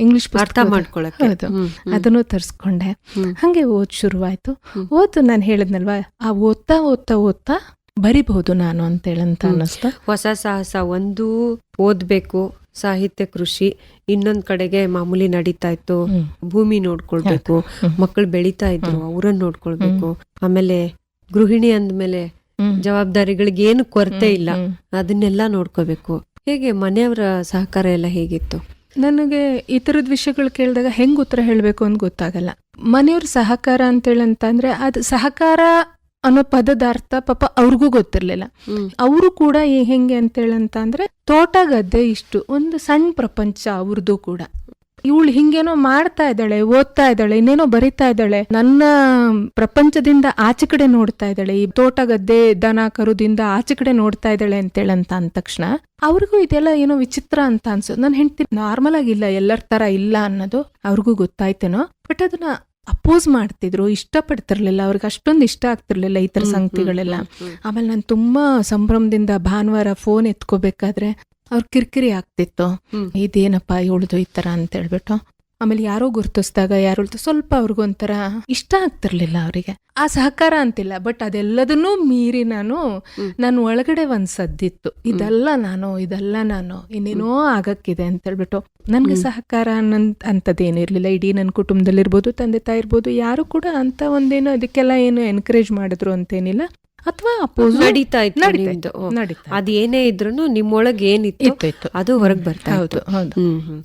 ಇಂಗ್ಲಿಷ್ ಅರ್ಥ ಪುಸ್ತಕ ಮಾಡ್ಕೊಳಕ್ಕೆ. ಹೌದು. ಅದನ್ನು ತರಿಸ್ಕೊಂಡೆ. ಹಂಗೆ ಓದ್ ಶುರುವಾಯ್ತು. ಓದು ನಾನು ಹೇಳಿದ್ನಲ್ವಾ? ಆ ಓದ್ತಾ ಓದ್ತಾ ಓದ್ತಾ ಬರಿಬಹುದು ನಾನು ಅಂತ ಹೇಳಂತ ಹ್ಮ್. ಅನ್ನಿಸ್ತು. ಹೊಸ ಸಾಹಸ ಒಂದು ಓದ್ಬೇಕು. ಸಾಹಿತ್ಯ ಕೃಷಿ ಇನ್ನೊಂದ್ ಕಡೆಗೆ ಮಾಮೂಲಿ ನಡೀತಾ ಇತ್ತು. ಭೂಮಿ ನೋಡ್ಕೊಳ್ಬೇಕು. ಮಕ್ಕಳು ಬೆಳೀತಾ ಇದ್ರು ಅವ್ರನ್ನ ನೋಡ್ಕೊಳ್ಬೇಕು. ಆಮೇಲೆ ಗೃಹಿಣಿ ಅಂದ್ಮೇಲೆ. ಜವಾಬ್ದಾರಿಗಳಿಗೆ ಏನು ಕೊರತೆ ಇಲ್ಲ. ಅದನ್ನೆಲ್ಲ ನೋಡ್ಕೋಬೇಕು. ಹೇಗೆ ಮನೆಯವರ ಸಹಕಾರ ಎಲ್ಲ ಹೇಗಿತ್ತು? ನನಗೆ ಈ ಥರದ ವಿಷಯಗಳು ಕೇಳಿದಾಗ ಹೆಂಗ್ ಉತ್ತರ ಹೇಳಬೇಕು ಅಂತ ಗೊತ್ತಾಗಲ್ಲ. ಮನೆಯವ್ರ ಸಹಕಾರ ಅಂತೇಳಿ ಅಂತಂದ್ರೆ ಅದು ಸಹಕಾರ ಅನ್ನೋ ಪದದ ಅರ್ಥ ಪಾಪ ಅವ್ರಿಗೂ ಗೊತ್ತಿರ್ಲಿಲ್ಲ. ಅವರು ಕೂಡ ಹೆಂಗೆ ಹೆಂಗೆ ಅಂತೇಳಂತ ಅಂದ್ರೆ ತೋಟ ಗದ್ದೆ ಇಷ್ಟು ಒಂದು ಸಣ್ಣ ಪ್ರಪಂಚ ಅವ್ರದ್ದು ಕೂಡ. ಇವಳು ಹಿಂಗೇನೋ ಮಾಡ್ತಾ ಇದ್ದಾಳೆ ಓದ್ತಾ ಇದ್ದಾಳೆ ಇನ್ನೇನೋ ಬರಿತಾ ಇದ್ದಾಳೆ ನನ್ನ ಪ್ರಪಂಚದಿಂದ ಆಚೆ ಕಡೆ ನೋಡ್ತಾ ಇದ್ದಾಳೆ ಈ ತೋಟ ಗದ್ದೆ ದನ ಕರುದಿಂದ ಆಚೆ ಕಡೆ ನೋಡ್ತಾ ಇದ್ದಾಳೆ ಅಂತೇಳಂತ ಅಂದ ತಕ್ಷಣ ಅವ್ರಿಗೂ ಇದೆಲ್ಲ ಏನೋ ವಿಚಿತ್ರ ಅಂತ ಅನ್ಸೋದು ನನ್ನ ಹೆಂಡತಿ ನಾರ್ಮಲ್ ಆಗಿಲ್ಲ ಎಲ್ಲರ ತರ ಇಲ್ಲ ಅನ್ನೋದು ಅವ್ರಿಗೂ ಗೊತ್ತಾಯ್ತೇನೋ ಬಟ್ ಅದನ್ನ ಅಪೋಸ್ ಮಾಡ್ತಿದ್ರು ಇಷ್ಟಪಡ್ತಿರ್ಲಿಲ್ಲ ಅವ್ರಿಗೆ ಅಷ್ಟೊಂದು ಇಷ್ಟ ಆಗ್ತಿರ್ಲಿಲ್ಲ ಈ ಥರ ಸಂಗತಿಗಳೆಲ್ಲ ಆಮೇಲೆ ನಾನು ತುಂಬಾ ಸಂಭ್ರಮದಿಂದ ಭಾನುವಾರ ಫೋನ್ ಎತ್ಕೋಬೇಕಾದ್ರೆ ಅವ್ರ ಕಿರಿಕಿರಿ ಆಗ್ತಿತ್ತು. ಇದೇನಪ್ಪ ಇವಳ್ದು ಈ ಥರ ಅಂತ ಹೇಳ್ಬಿಟ್ಟು ಆಮೇಲೆ ಯಾರೋ ಗುರ್ತಿಸ್ದಾಗ ಯಾರು ಸ್ವಲ್ಪ ಅವ್ರಿಗೊಂಥರ ಇಷ್ಟ ಆಗ್ತಿರ್ಲಿಲ್ಲ ಅವರಿಗೆ. ಆ ಸಹಕಾರ ಅಂತಿಲ್ಲ ಬಟ್ ಅದೆಲ್ಲದನ್ನೂ ಮೀರಿ ನಾನು. ನನ್ನ ಒಳಗಡೆ ಒಂದು ಸದ್ದಿತ್ತು. ಇದೆಲ್ಲ ನಾನು ಇದೆಲ್ಲ ನಾನು ಇನ್ನೇನೋ ಆಗಕ್ಕಿದೆ ಅಂತ ಹೇಳ್ಬಿಟ್ಟು ನನಗೆ ಸಹಕಾರ ಅನ್ನಂತ ಅಂತದೇನಿರ್ಲಿಲ್ಲ ಇಡೀ ನನ್ನ ಕುಟುಂಬದಲ್ಲಿರ್ಬೋದು ತಂದೆ ತಾಯಿ ಇರ್ಬೋದು ಯಾರು ಕೂಡ ಅಂತ ಒಂದೇನು ಅದಕ್ಕೆಲ್ಲ ಏನು ಎನ್ಕರೇಜ್ ಮಾಡಿದ್ರು ಅಂತೇನಿಲ್ಲ. ಅಥವಾ ಅಪೋಸ್ ನಡೀತಾ ಇತ್ತು ನಡೀತಾ ನಿಮ್ದು. ನಡೀತಾ ಅದ್ ಏನೇ ಇದ್ರು ನಿಮ್ಮೊಳಗೆ ಏನಿತ್ತು ಅದು ಹೊರಗೆ ಬರ್ತಾ ಇತ್ತು.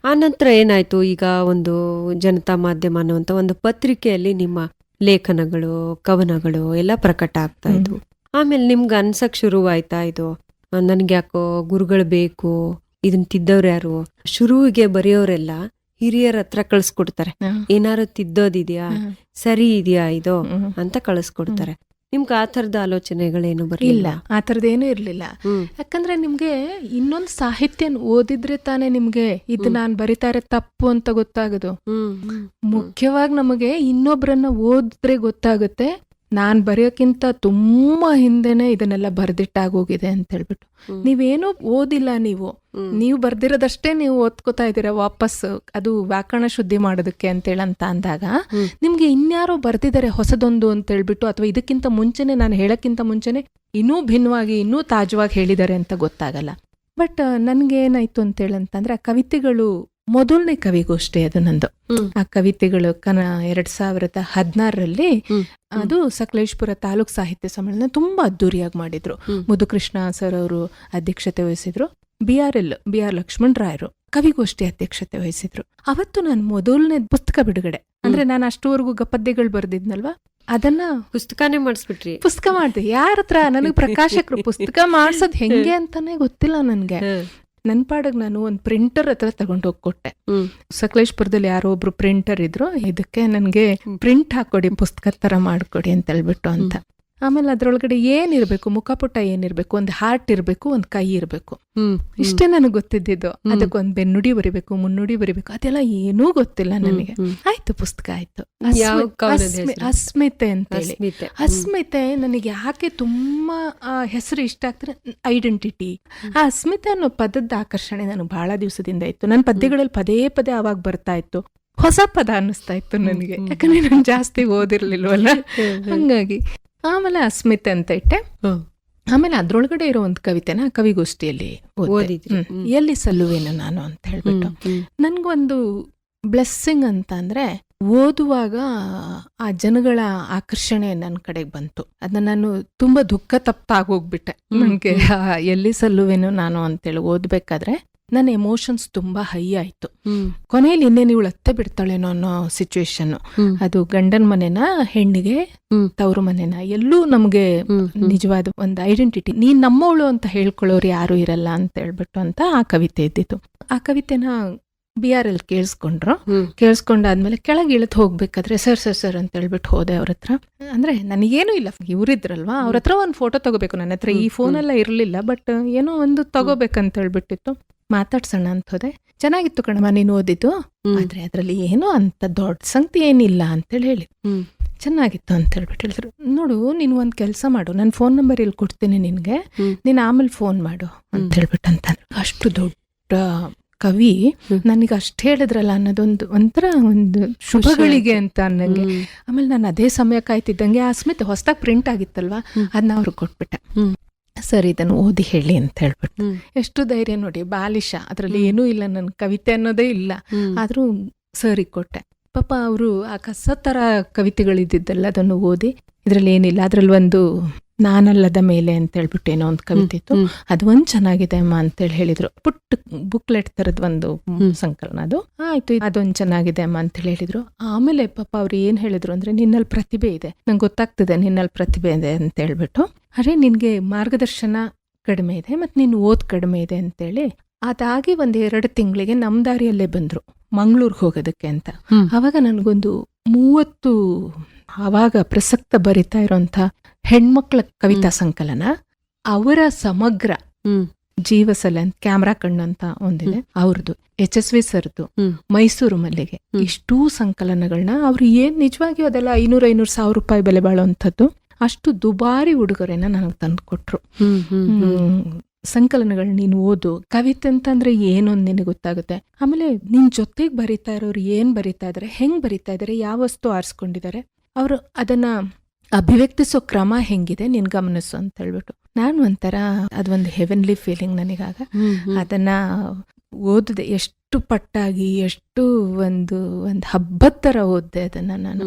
ಆ ನಂತರ ಏನಾಯ್ತು? ಈಗ ಒಂದು ಜನತಾ ಮಾಧ್ಯಮ ಅನ್ನುವಂತ ಒಂದು ಪತ್ರಿಕೆಯಲ್ಲಿ ನಿಮ್ಮ ಲೇಖನಗಳು ಕವನಗಳು ಎಲ್ಲ ಪ್ರಕಟ ಆಗ್ತಾ ಇದ್ವು. ಆಮೇಲೆ ನಿಮ್ಗೆ ಅನ್ಸಕ್ ಶುರುವಾಯ್ತಾ ಇದು? ನನ್ಗೆ ಯಾಕೋ ಗುರುಗಳು ಬೇಕು ಇದನ್ ತಿದ್ದವ್ರು ಯಾರು? ಶುರುವಿಗೆ ಬರೆಯೋರೆಲ್ಲ ಹಿರಿಯರ ಹತ್ರ ಕಳ್ಸ್ಕೊಡ್ತಾರೆ. ಏನಾರು ತಿದ್ದೋದಿದ್ಯಾ? ಸರಿ ಇದೆಯಾ ಇದು? ಅಂತ ಕಳಿಸ್ಕೊಡ್ತಾರೆ. ನಿಮ್ಗೆ ಆ ಥರದ ಆಲೋಚನೆಗಳೇನು ಬರಲಿಲ್ಲ? ಆ ಥರದ್ದೇನು ಇರಲಿಲ್ಲ. ಯಾಕಂದ್ರೆ ನಿಮ್ಗೆ ಇನ್ನೊಂದು ಸಾಹಿತ್ಯ ಓದಿದ್ರೆ ತಾನೇ ನಿಮ್ಗೆ ಇದು ನಾನು ಬರಿತಾ ಇರೋ ತಪ್ಪು ಅಂತ ಗೊತ್ತಾಗೋದು. ಮುಖ್ಯವಾಗಿ ನಮಗೆ ಇನ್ನೊಬ್ರನ್ನ ಓದಿದ್ರೆ ಗೊತ್ತಾಗುತ್ತೆ. ನಾನ್ ಬರೆಯೋಕ್ಕಿಂತ ತುಂಬಾ ಹಿಂದೆನೆ ಇದನ್ನೆಲ್ಲ ಬರ್ದಿಟ್ಟಾಗೋಗಿದೆ ಅಂತ ಹೇಳ್ಬಿಟ್ಟು. ನೀವೇನು ಓದಿಲ್ಲ ನೀವು. ನೀವು ಬರ್ದಿರೋದಷ್ಟೇ ನೀವು ಓದ್ಕೋತಾ ಇದ್ದೀರಾ ವಾಪಸ್ ಅದು ವ್ಯಾಕರಣ ಶುದ್ಧಿ ಮಾಡೋದಕ್ಕೆ ಅಂತೇಳಿ ಅಂತ ಅಂದಾಗ. ನಿಮ್ಗೆ ಇನ್ಯಾರೋ ಬರ್ದಿದ್ದಾರೆ ಹೊಸದೊಂದು ಅಂತ ಹೇಳ್ಬಿಟ್ಟು ಅಥವಾ ಇದಕ್ಕಿಂತ ಮುಂಚೆನೆ ನಾನು ಹೇಳಕ್ಕಿಂತ ಮುಂಚೆನೆ ಇನ್ನೂ ಭಿನ್ನವಾಗಿ ಇನ್ನೂ ತಾಜವಾಗಿ ಹೇಳಿದ್ದಾರೆ ಅಂತ ಗೊತ್ತಾಗಲ್ಲ ಬಟ್ ನನ್ಗೆ ಏನಾಯ್ತು ಅಂತೇಳಿ ಅಂತಂದ್ರೆ ಆ ಕವಿತೆಗಳು ಮೊದಲನೇ ಕವಿಗೋಷ್ಠಿ ಅದು ನಂದು. ಆ ಕವಿತೆಗಳು ಕನ ಎರಡ್ ಸಾವಿರದ ಹದಿನಾರರಲ್ಲಿ ಅದು ಸಕಲೇಶ್ಪುರ ತಾಲೂಕ್ ಸಾಹಿತ್ಯ ಸಮ್ಮೇಳನ ತುಂಬಾ ಅದ್ದೂರಿಯಾಗಿ ಮಾಡಿದ್ರು. ಮುದುಕೃಷ್ಣ ಸರ್ ಅವರು ಅಧ್ಯಕ್ಷತೆ ವಹಿಸಿದ್ರು. B R L B R Lakshman ರಾಯರು ಕವಿಗೋಷ್ಠಿ ಅಧ್ಯಕ್ಷತೆ ವಹಿಸಿದ್ರು. ಅವತ್ತು ನಾನು ಮೊದಲನೇ ಪುಸ್ತಕ ಬಿಡುಗಡೆ. ಅಂದ್ರೆ ನಾನು ಅಷ್ಟುವರೆಗೂ ಗಪದ್ಯಗಳು ಬರ್ದಿದ್ನಲ್ವಾ? ಅದನ್ನ ಪುಸ್ತಕನೇ ಮಾಡಿಸ್ಬಿಟ್ರಿ. ಪುಸ್ತಕ ಮಾಡ್ದೆ. ಯಾರ ಹತ್ರ? ನನಗೆ ಪ್ರಕಾಶಕರು ಪುಸ್ತಕ ಮಾಡ್ಸೋದ್ ಹೆಂಗೆ ಅಂತಾನೆ ಗೊತ್ತಿಲ್ಲ ನನ್ಗೆ. ನನ್ ಪಾಡಗ್ ನಾನು ಒಂದು ಪ್ರಿಂಟರ್ ಹತ್ರ ತಗೊಂಡ್ ಹೋಗ್ ಕೊಟ್ಟೆ. ಸಕಲೇಶ್ಪುರದಲ್ಲಿ ಯಾರೋ ಒಬ್ರು ಪ್ರಿಂಟರ್ ಇದ್ರು ಇದಕ್ಕೆ ನನಗೆ. ಪ್ರಿಂಟ್ ಹಾಕೊಡಿ ಪುಸ್ತಕ ತರ ಮಾಡ್ಕೊಡಿ ಅಂತ ಹೇಳ್ಬಿಟ್ಟು ಅಂತ ಆಮೇಲೆ ಅದ್ರೊಳಗಡೆ ಏನಿರ್ಬೇಕು ಮುಖಪುಟ ಏನಿರಬೇಕು ಒಂದು ಹಾರ್ಟ್ ಇರ್ಬೇಕು ಒಂದ್ ಕೈ ಇರ್ಬೇಕು. ಇಷ್ಟೇ ನನಗೆ ಗೊತ್ತಿದ್ದಿದ್ದು. ಅದಕ್ಕೆ ಅದಕ್ಕೊಂದ್ ಬೆನ್ನುಡಿ ಬರಿಬೇಕು ಮುನ್ನುಡಿ ಬರಿಬೇಕು ಅದೆಲ್ಲ ಏನೂ ಗೊತ್ತಿಲ್ಲ ನನಗೆ. ಆಯ್ತು ಪುಸ್ತಕ ಆಯ್ತು? ಅಸ್ಮಿತೆ ಅಸ್ಮಿತೆ. ಹ್ಮ್. ಅಸ್ಮಿತೆ ನನಗೆ ಯಾಕೆ ತುಂಬಾ ಹೆಸರು ಇಷ್ಟ ಆಗ್ತಾರೆ ಐಡೆಂಟಿಟಿ ಆ ಅಸ್ಮಿತೆ ಅನ್ನೋ ಪದದ ಆಕರ್ಷಣೆ ನನಗೆ ಬಹಳ ದಿವಸದಿಂದ ಇತ್ತು. ನನ್ನ ಪದ್ಯಗಳಲ್ಲಿ ಪದೇ ಪದೇ ಅವಾಗ ಬರ್ತಾ ಇತ್ತು. ಹೊಸ ಪದ ಅನ್ನಿಸ್ತಾ ಇತ್ತು ನನಗೆ. ಯಾಕಂದ್ರೆ ನಾನು ಜಾಸ್ತಿ ಓದಿರ್ಲಿಲ್ವಲ್ಲ. ಹಂಗಾಗಿ. ಆಮೇಲೆ ಅಸ್ಮಿತ್ ಅಂತ ಇಟ್ಟೆ. ಆಮೇಲೆ ಅದ್ರೊಳಗಡೆ ಇರೋ ಒಂದು ಕವಿತೆನ ಕವಿಗೋಷ್ಠಿಯಲ್ಲಿ. ಎಲ್ಲಿ ಸಲ್ಲುವೇನು ನಾನು ಅಂತ ಹೇಳ್ಬಿಟ್ಟು. ನನ್ಗೊಂದು ಬ್ಲೆಸ್ಸಿಂಗ್ ಅಂತ ಅಂದ್ರೆ ಓದುವಾಗ ಆ ಜನಗಳ ಆಕರ್ಷಣೆ ನನ್ನ ಕಡೆಗೆ ಬಂತು. ಅದನ್ನ ನಾನು ತುಂಬಾ ದುಃಖ ತಪ್ಪಾಗಿ ಹೋಗ್ಬಿಟ್ಟೆ. ನನಗೆ ಎಲ್ಲಿ ಸಲ್ಲುವೇನು ನಾನು ಅಂತೇಳಿ ಓದ್ಬೇಕಾದ್ರೆ ನನ್ನ ಎಮೋಷನ್ಸ್ ತುಂಬಾ ಹೈ ಆಯ್ತು. ಕೊನೆಯಲ್ಲಿ ಇನ್ನೇನು ಇವಳು ಅತ್ತೆ ಬಿಡ್ತಾಳೇನೋ ಅನ್ನೋ ಸಿಚುವೇಶನ್ ಅದು ಗಂಡನ ಮನೆನ ಹೆಣ್ಣಿಗೆ. ತವರು ಮನೆನ ಎಲ್ಲೂ ನಮ್ಗೆ. ನಿಜವಾದ ಒಂದು ಐಡೆಂಟಿಟಿ ನೀನ್ ನಮ್ಮವಳು ಅಂತ ಹೇಳ್ಕೊಳ್ಳೋರು ಯಾರು ಇರಲ್ಲ ಅಂತ ಹೇಳ್ಬಿಟ್ಟು ಅಂತ ಆ ಕವಿತೆ ಇದ್ದಿತ್ತು ಆ ಕವಿತೆನ ಬಿ ಆರ್ ಎಲ್ ಕೇಳಿಸ್ಕೊಂಡ್ರು. ಕೇಳಿಸ್ಕೊಂಡಾದ್ಮೇಲೆ ಕೆಳಗೆ ಇಳಿದು ಹೋಗ್ಬೇಕಾದ್ರೆ ಸರ್ ಸರ್ ಸರ್ ಅಂತ ಹೇಳ್ಬಿಟ್ಟು ಹೋದೆ ಅವ್ರ ಹತ್ರ. ಅಂದ್ರೆ ನನಗೇನು ಇಲ್ಲ. ಇವ್ರಿದ್ರಲ್ವಾ? ಅವ್ರ ಹತ್ರ ಒಂದು ಫೋಟೋ ತಗೋಬೇಕು. ನನ್ನ ಹತ್ರ ಈ ಹ್ಮ್, ಫೋನ್ ಎಲ್ಲ ಇರಲಿಲ್ಲ ಬಟ್ ಏನೋ ಒಂದು ತಗೋಬೇಕಂತ ಹೇಳ್ಬಿಟ್ಟಿತ್ತು. ಮಾತಾಡ್ಸೋಣ ಅಂತ ಹೋದೆ. ಚೆನ್ನಾಗಿತ್ತು ಕಣಮ್ಮ ನೀನು ಓದಿದ್ದು? ಆದ್ರೆ ಅದ್ರಲ್ಲಿ ಏನು ಅಂತ ದೊಡ್ಡ ಸಂಗತಿ ಏನಿಲ್ಲ ಅಂತೇಳಿ ಹೇಳಿ. ಚೆನ್ನಾಗಿತ್ತು ಅಂತ ಹೇಳ್ಬಿಟ್ಟು ಹೇಳಿದ್ರು. ನೋಡು ನೀನು ಒಂದು ಕೆಲಸ ಮಾಡು ನನ್ನ ಫೋನ್ ನಂಬರ್ ಇಲ್ಲಿ ಕೊಡ್ತೀನಿ ನಿನಗೆ. ನೀನು ಆಮೇಲೆ ಫೋನ್ ಮಾಡು ಅಂತ. ಹೇಳ್ಬಿಟ್ಟು ಅಂತ ಅಷ್ಟು ದೊಡ್ಡ ಕವಿ. ನನಗೆ ಅಷ್ಟು ಹೇಳಿದ್ರಲ್ಲ ಅನ್ನೋದೊಂದು ಒಂಥರ ಒಂದು ಶುಭಗಳಿಗೆ ಅಂತ ಅನ್ನಂಗೆ. ಆಮೇಲೆ ನಾನು ಅದೇ ಸಮಯ ಕಾಯ್ತಿದ್ದಂಗೆ ಆ ಸ್ಮಿತ್ ಹೊಸದಾಗಿ ಪ್ರಿಂಟ್ ಆಗಿತ್ತಲ್ವಾ. ಅದನ್ನ ಅವ್ರಿಗೆ ಕೊಟ್ಬಿಟ್ಟೆ. ಸರ್ ಇದನ್ನು ಓದಿ ಹೇಳಿ ಅಂತ ಹೇಳ್ಬಿಟ್ಟು. ಎಷ್ಟು ಧೈರ್ಯ ನೋಡಿ ಬಾಲಿಶ ಅದರಲ್ಲಿ. ಏನೂ ಇಲ್ಲ ನನ್ನ ಕವಿತೆ ಅನ್ನೋದೇ ಇಲ್ಲ. ಆದರೂ ಸರಿಗೆ ಕೊಟ್ಟೆ. ಪಾಪ ಅವರು ಆ ಕಸ ಥರ ಕವಿತೆಗಳಿದ್ದಿದ್ದಲ್ಲ ಅದನ್ನು ಓದಿ. ಇದ್ರಲ್ಲಿ ಏನಿಲ್ಲ ಅದರಲ್ಲಿ ಒಂದು ನಾನಲ್ಲದ ಮೇಲೆ ಅಂತ ಹೇಳ್ಬಿಟ್ಟು ಏನೋ ಒಂದು ಕವಿತೆ ಇತ್ತು. ಅದು ಒಂದ್ ಚೆನ್ನಾಗಿದೆ ಅಮ್ಮ ಅಂತೇಳಿ ಹೇಳಿದ್ರು. ಪುಟ್ಟ ಬುಕ್ಲೆಟ್ ತರದ್ ಒಂದು. ಸಂಕಲನ ಅದು. ಆಯ್ತು ಅದೊಂದ್ ಚೆನ್ನಾಗಿದೆ ಅಮ್ಮ ಅಂತ ಹೇಳಿ ಹೇಳಿದ್ರು. ಆಮೇಲೆ ಪಾಪ ಅವ್ರು ಏನ್ ಹೇಳಿದ್ರು ಅಂದ್ರೆ ನಿನ್ನಲ್ಲಿ ಪ್ರತಿಭೆ ಇದೆ. ನಂಗೆ ಗೊತ್ತಾಗ್ತದೆ ನಿನ್ನಲ್ಲಿ ಪ್ರತಿಭೆ ಇದೆ ಅಂತ ಹೇಳ್ಬಿಟ್ಟು. ಅರೆ ನಿನ್ಗೆ ಮಾರ್ಗದರ್ಶನ ಕಡಿಮೆ ಇದೆ ಮತ್ತೆ ನೀನು ಓದ್ ಕಡಿಮೆ ಇದೆ ಅಂತೇಳಿ. ಅದಾಗಿ ಒಂದ್ ಎರಡು ತಿಂಗಳಿಗೆ ನಮ್ ದಾರಿಯಲ್ಲೇ ಬಂದ್ರು. ಮಂಗಳೂರಿಗೆ ಹೋಗೋದಕ್ಕೆ ಅಂತ. ಅವಾಗ ನನಗೊಂದು ಮೂವತ್ತು ಅವಾಗ ಪ್ರಸಕ್ತ ಬರಿತಾ ಇರೋಂಥ ಹೆಣ್ಮಕ್ಳ ಕವಿತಾ ಸಂಕಲನ ಅವರ ಸಮಗ್ರ. ಜೀವಸಲೆ ಅಂತ ಕ್ಯಾಮ್ರಾ ಕಣ್ಣು ಅಂತ ಒಂದಿದೆ. ಅವ್ರದ್ದು ಎಚ್ ಎಸ್ ವಿ ಸರ್ದು ಮೈಸೂರು ಮಲ್ಲಿಗೆ. ಇಷ್ಟು ಸಂಕಲನಗಳನ್ನ ಅವ್ರು ಏನ್ ನಿಜವಾಗಿಯೂ ಅದೆಲ್ಲ ಐನೂರ ಐನೂರು ಸಾವಿರ ರೂಪಾಯಿ ಬೆಲೆ ಬಾಳುವಂಥದ್ದು ಅಷ್ಟು ದುಬಾರಿ ಉಡುಗೊರೆನ ನನಗೆ ತಂದು ಕೊಟ್ರು. ಸಂಕಲನಗಳು ನೀನು ಓದು ಕವಿತೆ ಅಂತಂದ್ರೆ ಏನು ಅಂತ ನಿನಗೆ ಗೊತ್ತಾಗುತ್ತೆ? ಆಮೇಲೆ ನಿನ್ ಜೊತೆಗೆ ಬರಿತಾ ಇರೋರು ಏನ್ ಬರಿತಾ ಇದಾರೆ ಹೆಂಗ್ ಬರಿತಾ ಇದಾರೆ ಯಾವ ವಸ್ತು ಆರಿಸ್ಕೊಂಡಿದ್ದಾರೆ? ಅವರು ಅದನ್ನ ಅಭಿವ್ಯಕ್ತಿಸೋ ಕ್ರಮ ಹೆಂಗಿದೆ ನಿನ್ ಗಮನಿಸು ಅಂತ ಹೇಳ್ಬಿಟ್ಟು ನಾನು ಒಂಥರ ಅದೊಂದು ಹೆವೆನ್ಲಿ ಫೀಲಿಂಗ್ ನನಗಾಗ. ಅದನ್ನ ಓದಿದೆ ಎಷ್ಟು ಪಟ್ಟಾಗಿ ಎಷ್ಟು ಒಂದು ಒಂದು ಹಬ್ಬದ ಥರ ಓದಿದೆ ಅದನ್ನ ನಾನು.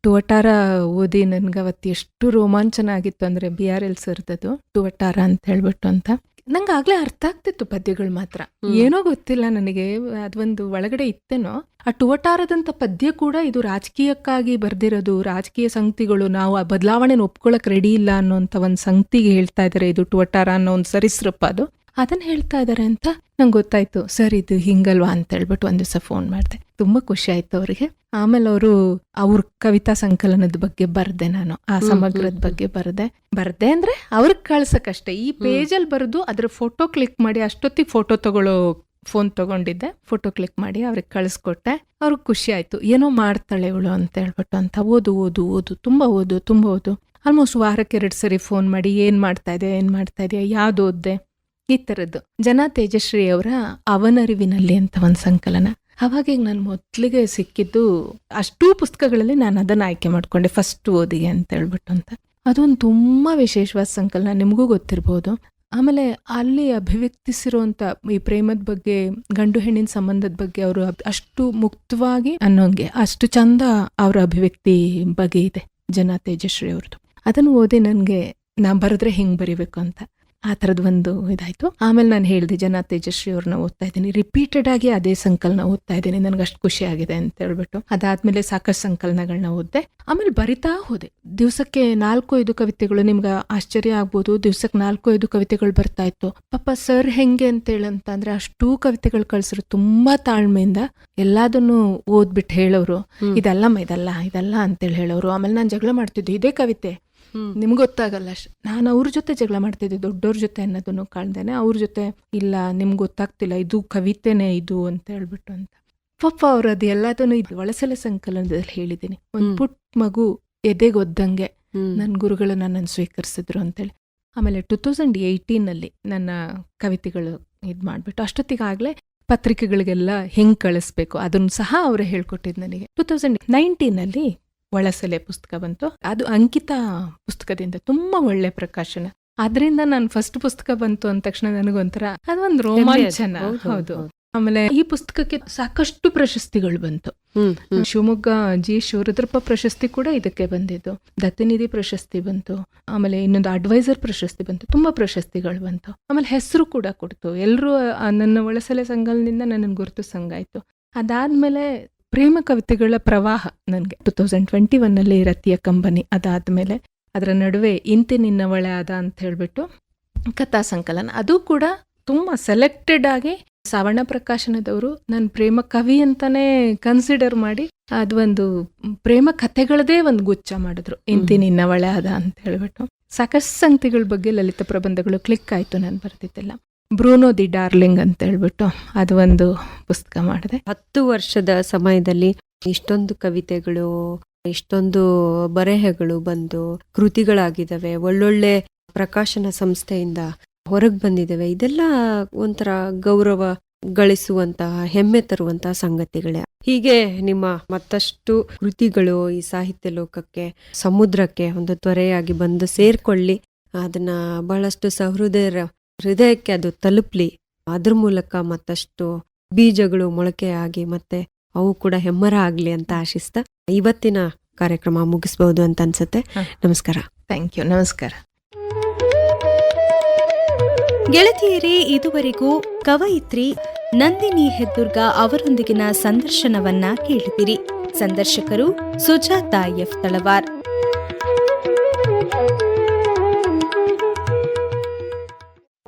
ಟುವಟಾರ ಓದಿ ನನ್ಗೆ ಅವತ್ತು ಎಷ್ಟು ರೋಮಾಂಚನ ಆಗಿತ್ತು ಅಂದ್ರೆ ಬಿ ಆರ್ ಎಲ್ ಸರ್ದದು ಟುವಟಾರ ಅಂತ ಹೇಳ್ಬಿಟ್ಟು ಅಂತ ನಂಗೆ ಆಗ್ಲೇ ಅರ್ಥ ಆಗ್ತಿತ್ತು ಪದ್ಯಗಳು ಮಾತ್ರ. ಏನೋ ಗೊತ್ತಿಲ್ಲ ನನಗೆ ಅದೊಂದು ಒಳಗಡೆ ಇತ್ತೇನೋ. ಆ ಟುವಟಾರದಂತ ಪದ್ಯ ಕೂಡ ಇದು ರಾಜಕೀಯಕ್ಕಾಗಿ ಬರ್ದಿರೋದು ರಾಜಕೀಯ ಸಂಗತಿಗಳು ನಾವು ಆ ಬದಲಾವಣೆನ ಒಪ್ಕೊಳಕ್ ರೆಡಿ ಇಲ್ಲ ಅನ್ನೋಂತ ಒಂದ್ ಸಂಗತಿಗೆ ಹೇಳ್ತಾ ಇದಾರೆ ಇದು ಟುವಟಾರ ಅನ್ನೋ ಒಂದು ಸರಿಸೃಪ ಅದು. ಅದನ್ನ ಹೇಳ್ತಾ ಇದ್ದಾರೆ ಅಂತ ನಂಗೆ ಗೊತ್ತಾಯ್ತು. ಸರ್ ಇದು ಹಿಂಗಲ್ವಾ ಅಂತ ಹೇಳ್ಬಿಟ್ಟು ಒಂದ್ ದಿವಸ ಫೋನ್ ಮಾಡಿದೆ. ತುಂಬಾ ಖುಷಿ ಆಯ್ತು ಅವರಿಗೆ. ಆಮೇಲೆ ಅವರು ಅವ್ರ ಕವಿತಾ ಸಂಕಲನದ ಬಗ್ಗೆ ಬರ್ದೆ ನಾನು. ಆ ಸಮಗ್ರದ ಬಗ್ಗೆ ಬರ್ದೆ. ಬರ್ದೆ ಅಂದ್ರೆ ಅವ್ರಿಗೆ ಕಳ್ಸಕ್ಕಷ್ಟೇ. ಈ ಪೇಜಲ್ಲಿ ಬರೆದು ಅದ್ರ ಫೋಟೋ ಕ್ಲಿಕ್ ಮಾಡಿ ಅಷ್ಟೊತ್ತಿಗೆ ಫೋಟೋ ತಗೊಳ್ಳೋ ಫೋನ್ ತಗೊಂಡಿದ್ದೆ. ಫೋಟೋ ಕ್ಲಿಕ್ ಮಾಡಿ ಅವ್ರಿಗೆ ಕಳಿಸ್ಕೊಟ್ಟೆ. ಅವ್ರಿಗೆ ಖುಷಿ ಆಯ್ತು. ಏನೋ ಮಾಡ್ತಾಳೆ ಇವಳು ಅಂತ ಹೇಳ್ಬಿಟ್ಟು ಅಂತ. ಓದು ಓದು ಓದು. ತುಂಬಾ ಓದು ತುಂಬಾ ಓದು. ಆಲ್ಮೋಸ್ಟ್ ವಾರಕ್ಕೆ ಎರಡು ಸರಿ ಫೋನ್ ಮಾಡಿ ಏನ್ ಮಾಡ್ತಾ ಇದೆ ಏನ್ ಮಾಡ್ತಾ ಇದೆಯಾ ಯಾವ್ದು ಓದ್ದೆ? ಈ ಥರದ್ದು. ಜನ ತೇಜಶ್ರೀ ಅವರ ಅವನರಿವಿನಲ್ಲಿ ಅಂತ ಒಂದು ಸಂಕಲನ. ಅವಾಗ ಈಗ ನಾನು ಮೊದಲಿಗೆ ಸಿಕ್ಕಿದ್ದು ಅಷ್ಟೂ ಪುಸ್ತಕಗಳಲ್ಲಿ ನಾನು ಅದನ್ನ ಆಯ್ಕೆ ಮಾಡ್ಕೊಂಡೆ ಫಸ್ಟ್ ಓದಿಗೆ ಅಂತ ಹೇಳ್ಬಿಟ್ಟು ಅಂತ. ಅದೊಂದು ತುಂಬಾ ವಿಶೇಷವಾದ ಸಂಕಲನ, ನಿಮಗೂ ಗೊತ್ತಿರ್ಬೋದು. ಆಮೇಲೆ ಅಲ್ಲಿ ಅಭಿವ್ಯಕ್ತಿಸಿರುವಂತ ಈ ಪ್ರೇಮದ ಬಗ್ಗೆ, ಗಂಡು ಹೆಣ್ಣಿನ ಸಂಬಂಧದ ಬಗ್ಗೆ ಅವರು ಅಷ್ಟು ಮುಕ್ತವಾಗಿ ಅನ್ನೋಂಗೆ ಅಷ್ಟು ಚಂದ ಅವರ ಅಭಿವ್ಯಕ್ತಿ ಬಗ್ಗೆ ಇದೆ ಜನ ತೇಜಶ್ರೀ ಅವ್ರದ್ದು ಅದನ್ನು ಓದಿ ನನಗೆ ನಾ ಬರೆದ್ರೆ ಹೆಂಗ್ ಬರಿಬೇಕು ಅಂತ. ಆ ಥರದ್ದು ಒಂದು ಇದಾಯಿತು. ಆಮೇಲೆ ನಾನು ಹೇಳಿದೆ ಜನ ತೇಜಸ್ವಿ ಅವ್ರನ್ನ ಓದ್ತಾ ಇದ್ದೀನಿ. ರಿಪೀಟೆಡ್ ಆಗಿ ಅದೇ ಸಂಕಲನ ಓದ್ತಾ ಇದ್ದೀನಿ. ನನಗೆ ಅಷ್ಟು ಖುಷಿ ಆಗಿದೆ ಅಂತ ಹೇಳ್ಬಿಟ್ಟು. ಅದಾದ್ಮೇಲೆ ಸಾಕಷ್ಟು ಸಂಕಲನಗಳನ್ನ ಓದ್ದೆ. ಆಮೇಲೆ ಬರಿತಾ ಹೋದೆ. ದಿವಸಕ್ಕೆ ನಾಲ್ಕು ಐದು ಕವಿತೆಗಳು ನಿಮ್ಗೆ ಆಶ್ಚರ್ಯ ಆಗ್ಬೋದು. ದಿವ್ಸಕ್ಕೆ ನಾಲ್ಕು ಐದು ಕವಿತೆಗಳು ಬರ್ತಾ ಇತ್ತು. ಪಾಪ ಸರ್ ಹೆಂಗೆ ಅಂತ ಹೇಳಂತಂದ್ರೆ ಅಷ್ಟೂ ಕವಿತೆಗಳು ಕಳ್ಸಿರು. ತುಂಬಾ ತಾಳ್ಮೆಯಿಂದ ಎಲ್ಲದನ್ನು ಓದ್ಬಿಟ್ಟು ಹೇಳೋರು. ಇದಲ್ಲಮ್ಮ ಇದಲ್ಲ ಇದಲ್ಲ ಅಂತೇಳಿ ಹೇಳೋರು. ಆಮೇಲೆ ನಾನು ಜಗಳ ಮಾಡ್ತಿದ್ದೆ. ಇದೇ ಕವಿತೆ. ನಿಮ್ಗೆ ಗೊತ್ತಾಗಲ್ಲ. ಅಷ್ಟು ನಾನು ಅವ್ರ ಜೊತೆ ಜಗಳ ಮಾಡ್ತಿದ್ದೆ ದೊಡ್ಡವ್ರ ಜೊತೆ ಅನ್ನೋದನ್ನು ಕಾಣ್ದೇನೆ ಅವ್ರ ಜೊತೆ ಇಲ್ಲ ನಿಮ್ಗೆ ಗೊತ್ತಾಗ್ತಿಲ್ಲ ಇದು ಕವಿತೆನೇ ಇದು ಅಂತ ಹೇಳ್ಬಿಟ್ಟು ಅಂತ. ಪಪ್ಪ ಅವ್ರು ಅದು ಎಲ್ಲದನ್ನು ಇದು ಒಳಸಲ ಸಂಕಲನದಲ್ಲಿ ಹೇಳಿದ್ದೀನಿ. ಒಂದು. ಪುಟ್ ಮಗು ಎದೆಗೊದ್ದಂಗೆ. ನನ್ನ ಗುರುಗಳು ನನ್ನನ್ನು ಸ್ವೀಕರಿಸಿದ್ರು ಅಂತೇಳಿ. ಆಮೇಲೆ ಟೂ ತೌಸಂಡ್ ಏಯ್ಟೀನಲ್ಲಿ ನನ್ನ ಕವಿತೆಗಳು ಇದು ಮಾಡಿಬಿಟ್ಟು ಅಷ್ಟೊತ್ತಿಗಾಗಲೇ ಪತ್ರಿಕೆಗಳಿಗೆಲ್ಲ ಹೆಂಗೆ ಕಳಿಸ್ಬೇಕು ಅದನ್ನು ಸಹ ಅವರು ಹೇಳ್ಕೊಟ್ಟಿದ್ದು ನನಗೆ. ಟೂ ತೌಸಂಡ್ ನೈನ್ಟೀನಲ್ಲಿ ಒಳಸಲೆ ಪುಸ್ತಕ ಬಂತು. ಅದು ಅಂಕಿತ ಪುಸ್ತಕದಿಂದ ತುಂಬಾ ಒಳ್ಳೆ ಪ್ರಕಾಶನ. ಅದರಿಂದ ನಾನು ಫಸ್ಟ್ ಪುಸ್ತಕ ಬಂತು ಅಂದ ತಕ್ಷಣ ನನಗೊಂಥರ ಅದೊಂದು ರೋಮಾಂಚನ. ಹೌದು. ಆಮೇಲೆ ಈ ಪುಸ್ತಕಕ್ಕೆ ಸಾಕಷ್ಟು ಪ್ರಶಸ್ತಿಗಳು ಬಂತು. ಶಿವಮೊಗ್ಗ ಜಿ ಶಿವರುದ್ರಪ್ಪ ಪ್ರಶಸ್ತಿ ಕೂಡ ಇದಕ್ಕೆ ಬಂದಿದ್ದು. ದತ್ತನಿಧಿ ಪ್ರಶಸ್ತಿ ಬಂತು. ಆಮೇಲೆ ಇನ್ನೊಂದು ಅಡ್ವೈಸರ್ ಪ್ರಶಸ್ತಿ ಬಂತು. ತುಂಬಾ ಪ್ರಶಸ್ತಿಗಳು ಬಂತು. ಆಮೇಲೆ ಹೆಸರು ಕೂಡ ಕೊಡ್ತು. ಎಲ್ಲರೂ ನನ್ನ ಒಳಸಲೆ ಸಂಘದಿಂದ ನನ್ನನ್ನು ಗುರುತು ಸಂಘ ಆಯ್ತು ಅದಾದ್ಮೇಲೆ ಪ್ರೇಮ ಕವಿತೆಗಳ ಪ್ರವಾಹ ನನಗೆ. ಟು ತೌಸಂಡ್ ಟ್ವೆಂಟಿ ಒನ್ನಲ್ಲಿ ರತಿಯ ಕಂಬನಿ ಅದಾದ್ಮೇಲೆ ಅದರ ನಡುವೆ ಇಂತಿ ನಿನ್ನವಳೆ ಆದ ಅಂತ ಹೇಳ್ಬಿಟ್ಟು ಕಥಾ ಸಂಕಲನ. ಅದು ಕೂಡ ತುಂಬ ಸೆಲೆಕ್ಟೆಡ್ ಆಗಿ ಸಾವರ್ಣ ಪ್ರಕಾಶನದವರು ನನ್ನ ಪ್ರೇಮ ಕವಿ ಅಂತಲೇ ಕನ್ಸಿಡರ್ ಮಾಡಿ ಅದೊಂದು ಪ್ರೇಮ ಕಥೆಗಳದೇ ಒಂದು ಗುಚ್ಛ ಮಾಡಿದ್ರು. ಇಂತಿ ನಿನ್ನವಳೆ ಆದ ಅಂತ ಹೇಳ್ಬಿಟ್ಟು. ಸಾಕಷ್ಟು ಸಂಗತಿಗಳ ಬಗ್ಗೆ ಲಲಿತ ಪ್ರಬಂಧಗಳು ಕ್ಲಿಕ್ ಆಯ್ತು ನಾನು ಬರ್ತಿದ್ದಿಲ್ಲ ಬ್ರೂನೋ ದಿ ಡಾರ್ಲಿಂಗ್ ಅಂತ ಹೇಳ್ಬಿಟ್ಟು ಅದು ಒಂದು ಪುಸ್ತಕ ಮಾಡಿದೆ. ಹತ್ತು ವರ್ಷದ ಸಮಯದಲ್ಲಿ ಇಷ್ಟೊಂದು ಕವಿತೆಗಳು, ಇಷ್ಟೊಂದು ಬರೆಹಗಳು ಬಂದು ಕೃತಿಗಳಾಗಿದ್ದಾವೆ. ಒಳ್ಳೊಳ್ಳೆ ಪ್ರಕಾಶನ ಸಂಸ್ಥೆಯಿಂದ ಹೊರಗೆ ಬಂದಿದ್ದಾವೆ. ಇದೆಲ್ಲ ಒಂಥರ ಗೌರವ ಗಳಿಸುವಂತಹ, ಹೆಮ್ಮೆ ತರುವಂತಹ ಸಂಗತಿಗಳೇ. ಹೀಗೆ ನಿಮ್ಮ ಮತ್ತಷ್ಟು ಕೃತಿಗಳು ಈ ಸಾಹಿತ್ಯ ಲೋಕಕ್ಕೆ, ಸಮುದ್ರಕ್ಕೆ ಒಂದು ತ್ವರೆಯಾಗಿ ಬಂದು ಸೇರ್ಕೊಳ್ಳಿ. ಅದನ್ನ ಬಹಳಷ್ಟು ಸಹೃದಯರ ಹೃದಯಕ್ಕೆ ಅದು ತಲುಪಲಿ. ಅದ್ರ ಮೂಲಕ ಮತ್ತಷ್ಟು ಬೀಜಗಳು ಮೊಳಕೆಯಾಗಿ ಆಗಿ ಮತ್ತೆ ಅವು ಕೂಡ ಹೆಮ್ಮರ ಆಗ್ಲಿ ಅಂತ ಆಶಿಸ್ತಾ ಇವತ್ತಿನ ಕಾರ್ಯಕ್ರಮ ಮುಗಿಸ್ಬೋದು ಅಂತ ಅನ್ಸುತ್ತೆ. ನಮಸ್ಕಾರ. ಥ್ಯಾಂಕ್ ಯು ನಮಸ್ಕಾರ. ಗೆಳತಿಯರೇ ಇದುವರೆಗೂ ಕವಯಿತ್ರಿ ನಂದಿನಿ ಹೆದ್ದುರ್ಗ ಅವರೊಂದಿಗಿನ ಸಂದರ್ಶನವನ್ನ ಕೇಳಿದಿರಿ. ಸಂದರ್ಶಕರು ಸುಜಾತ ಎಫ್ ತಳವಾರ್.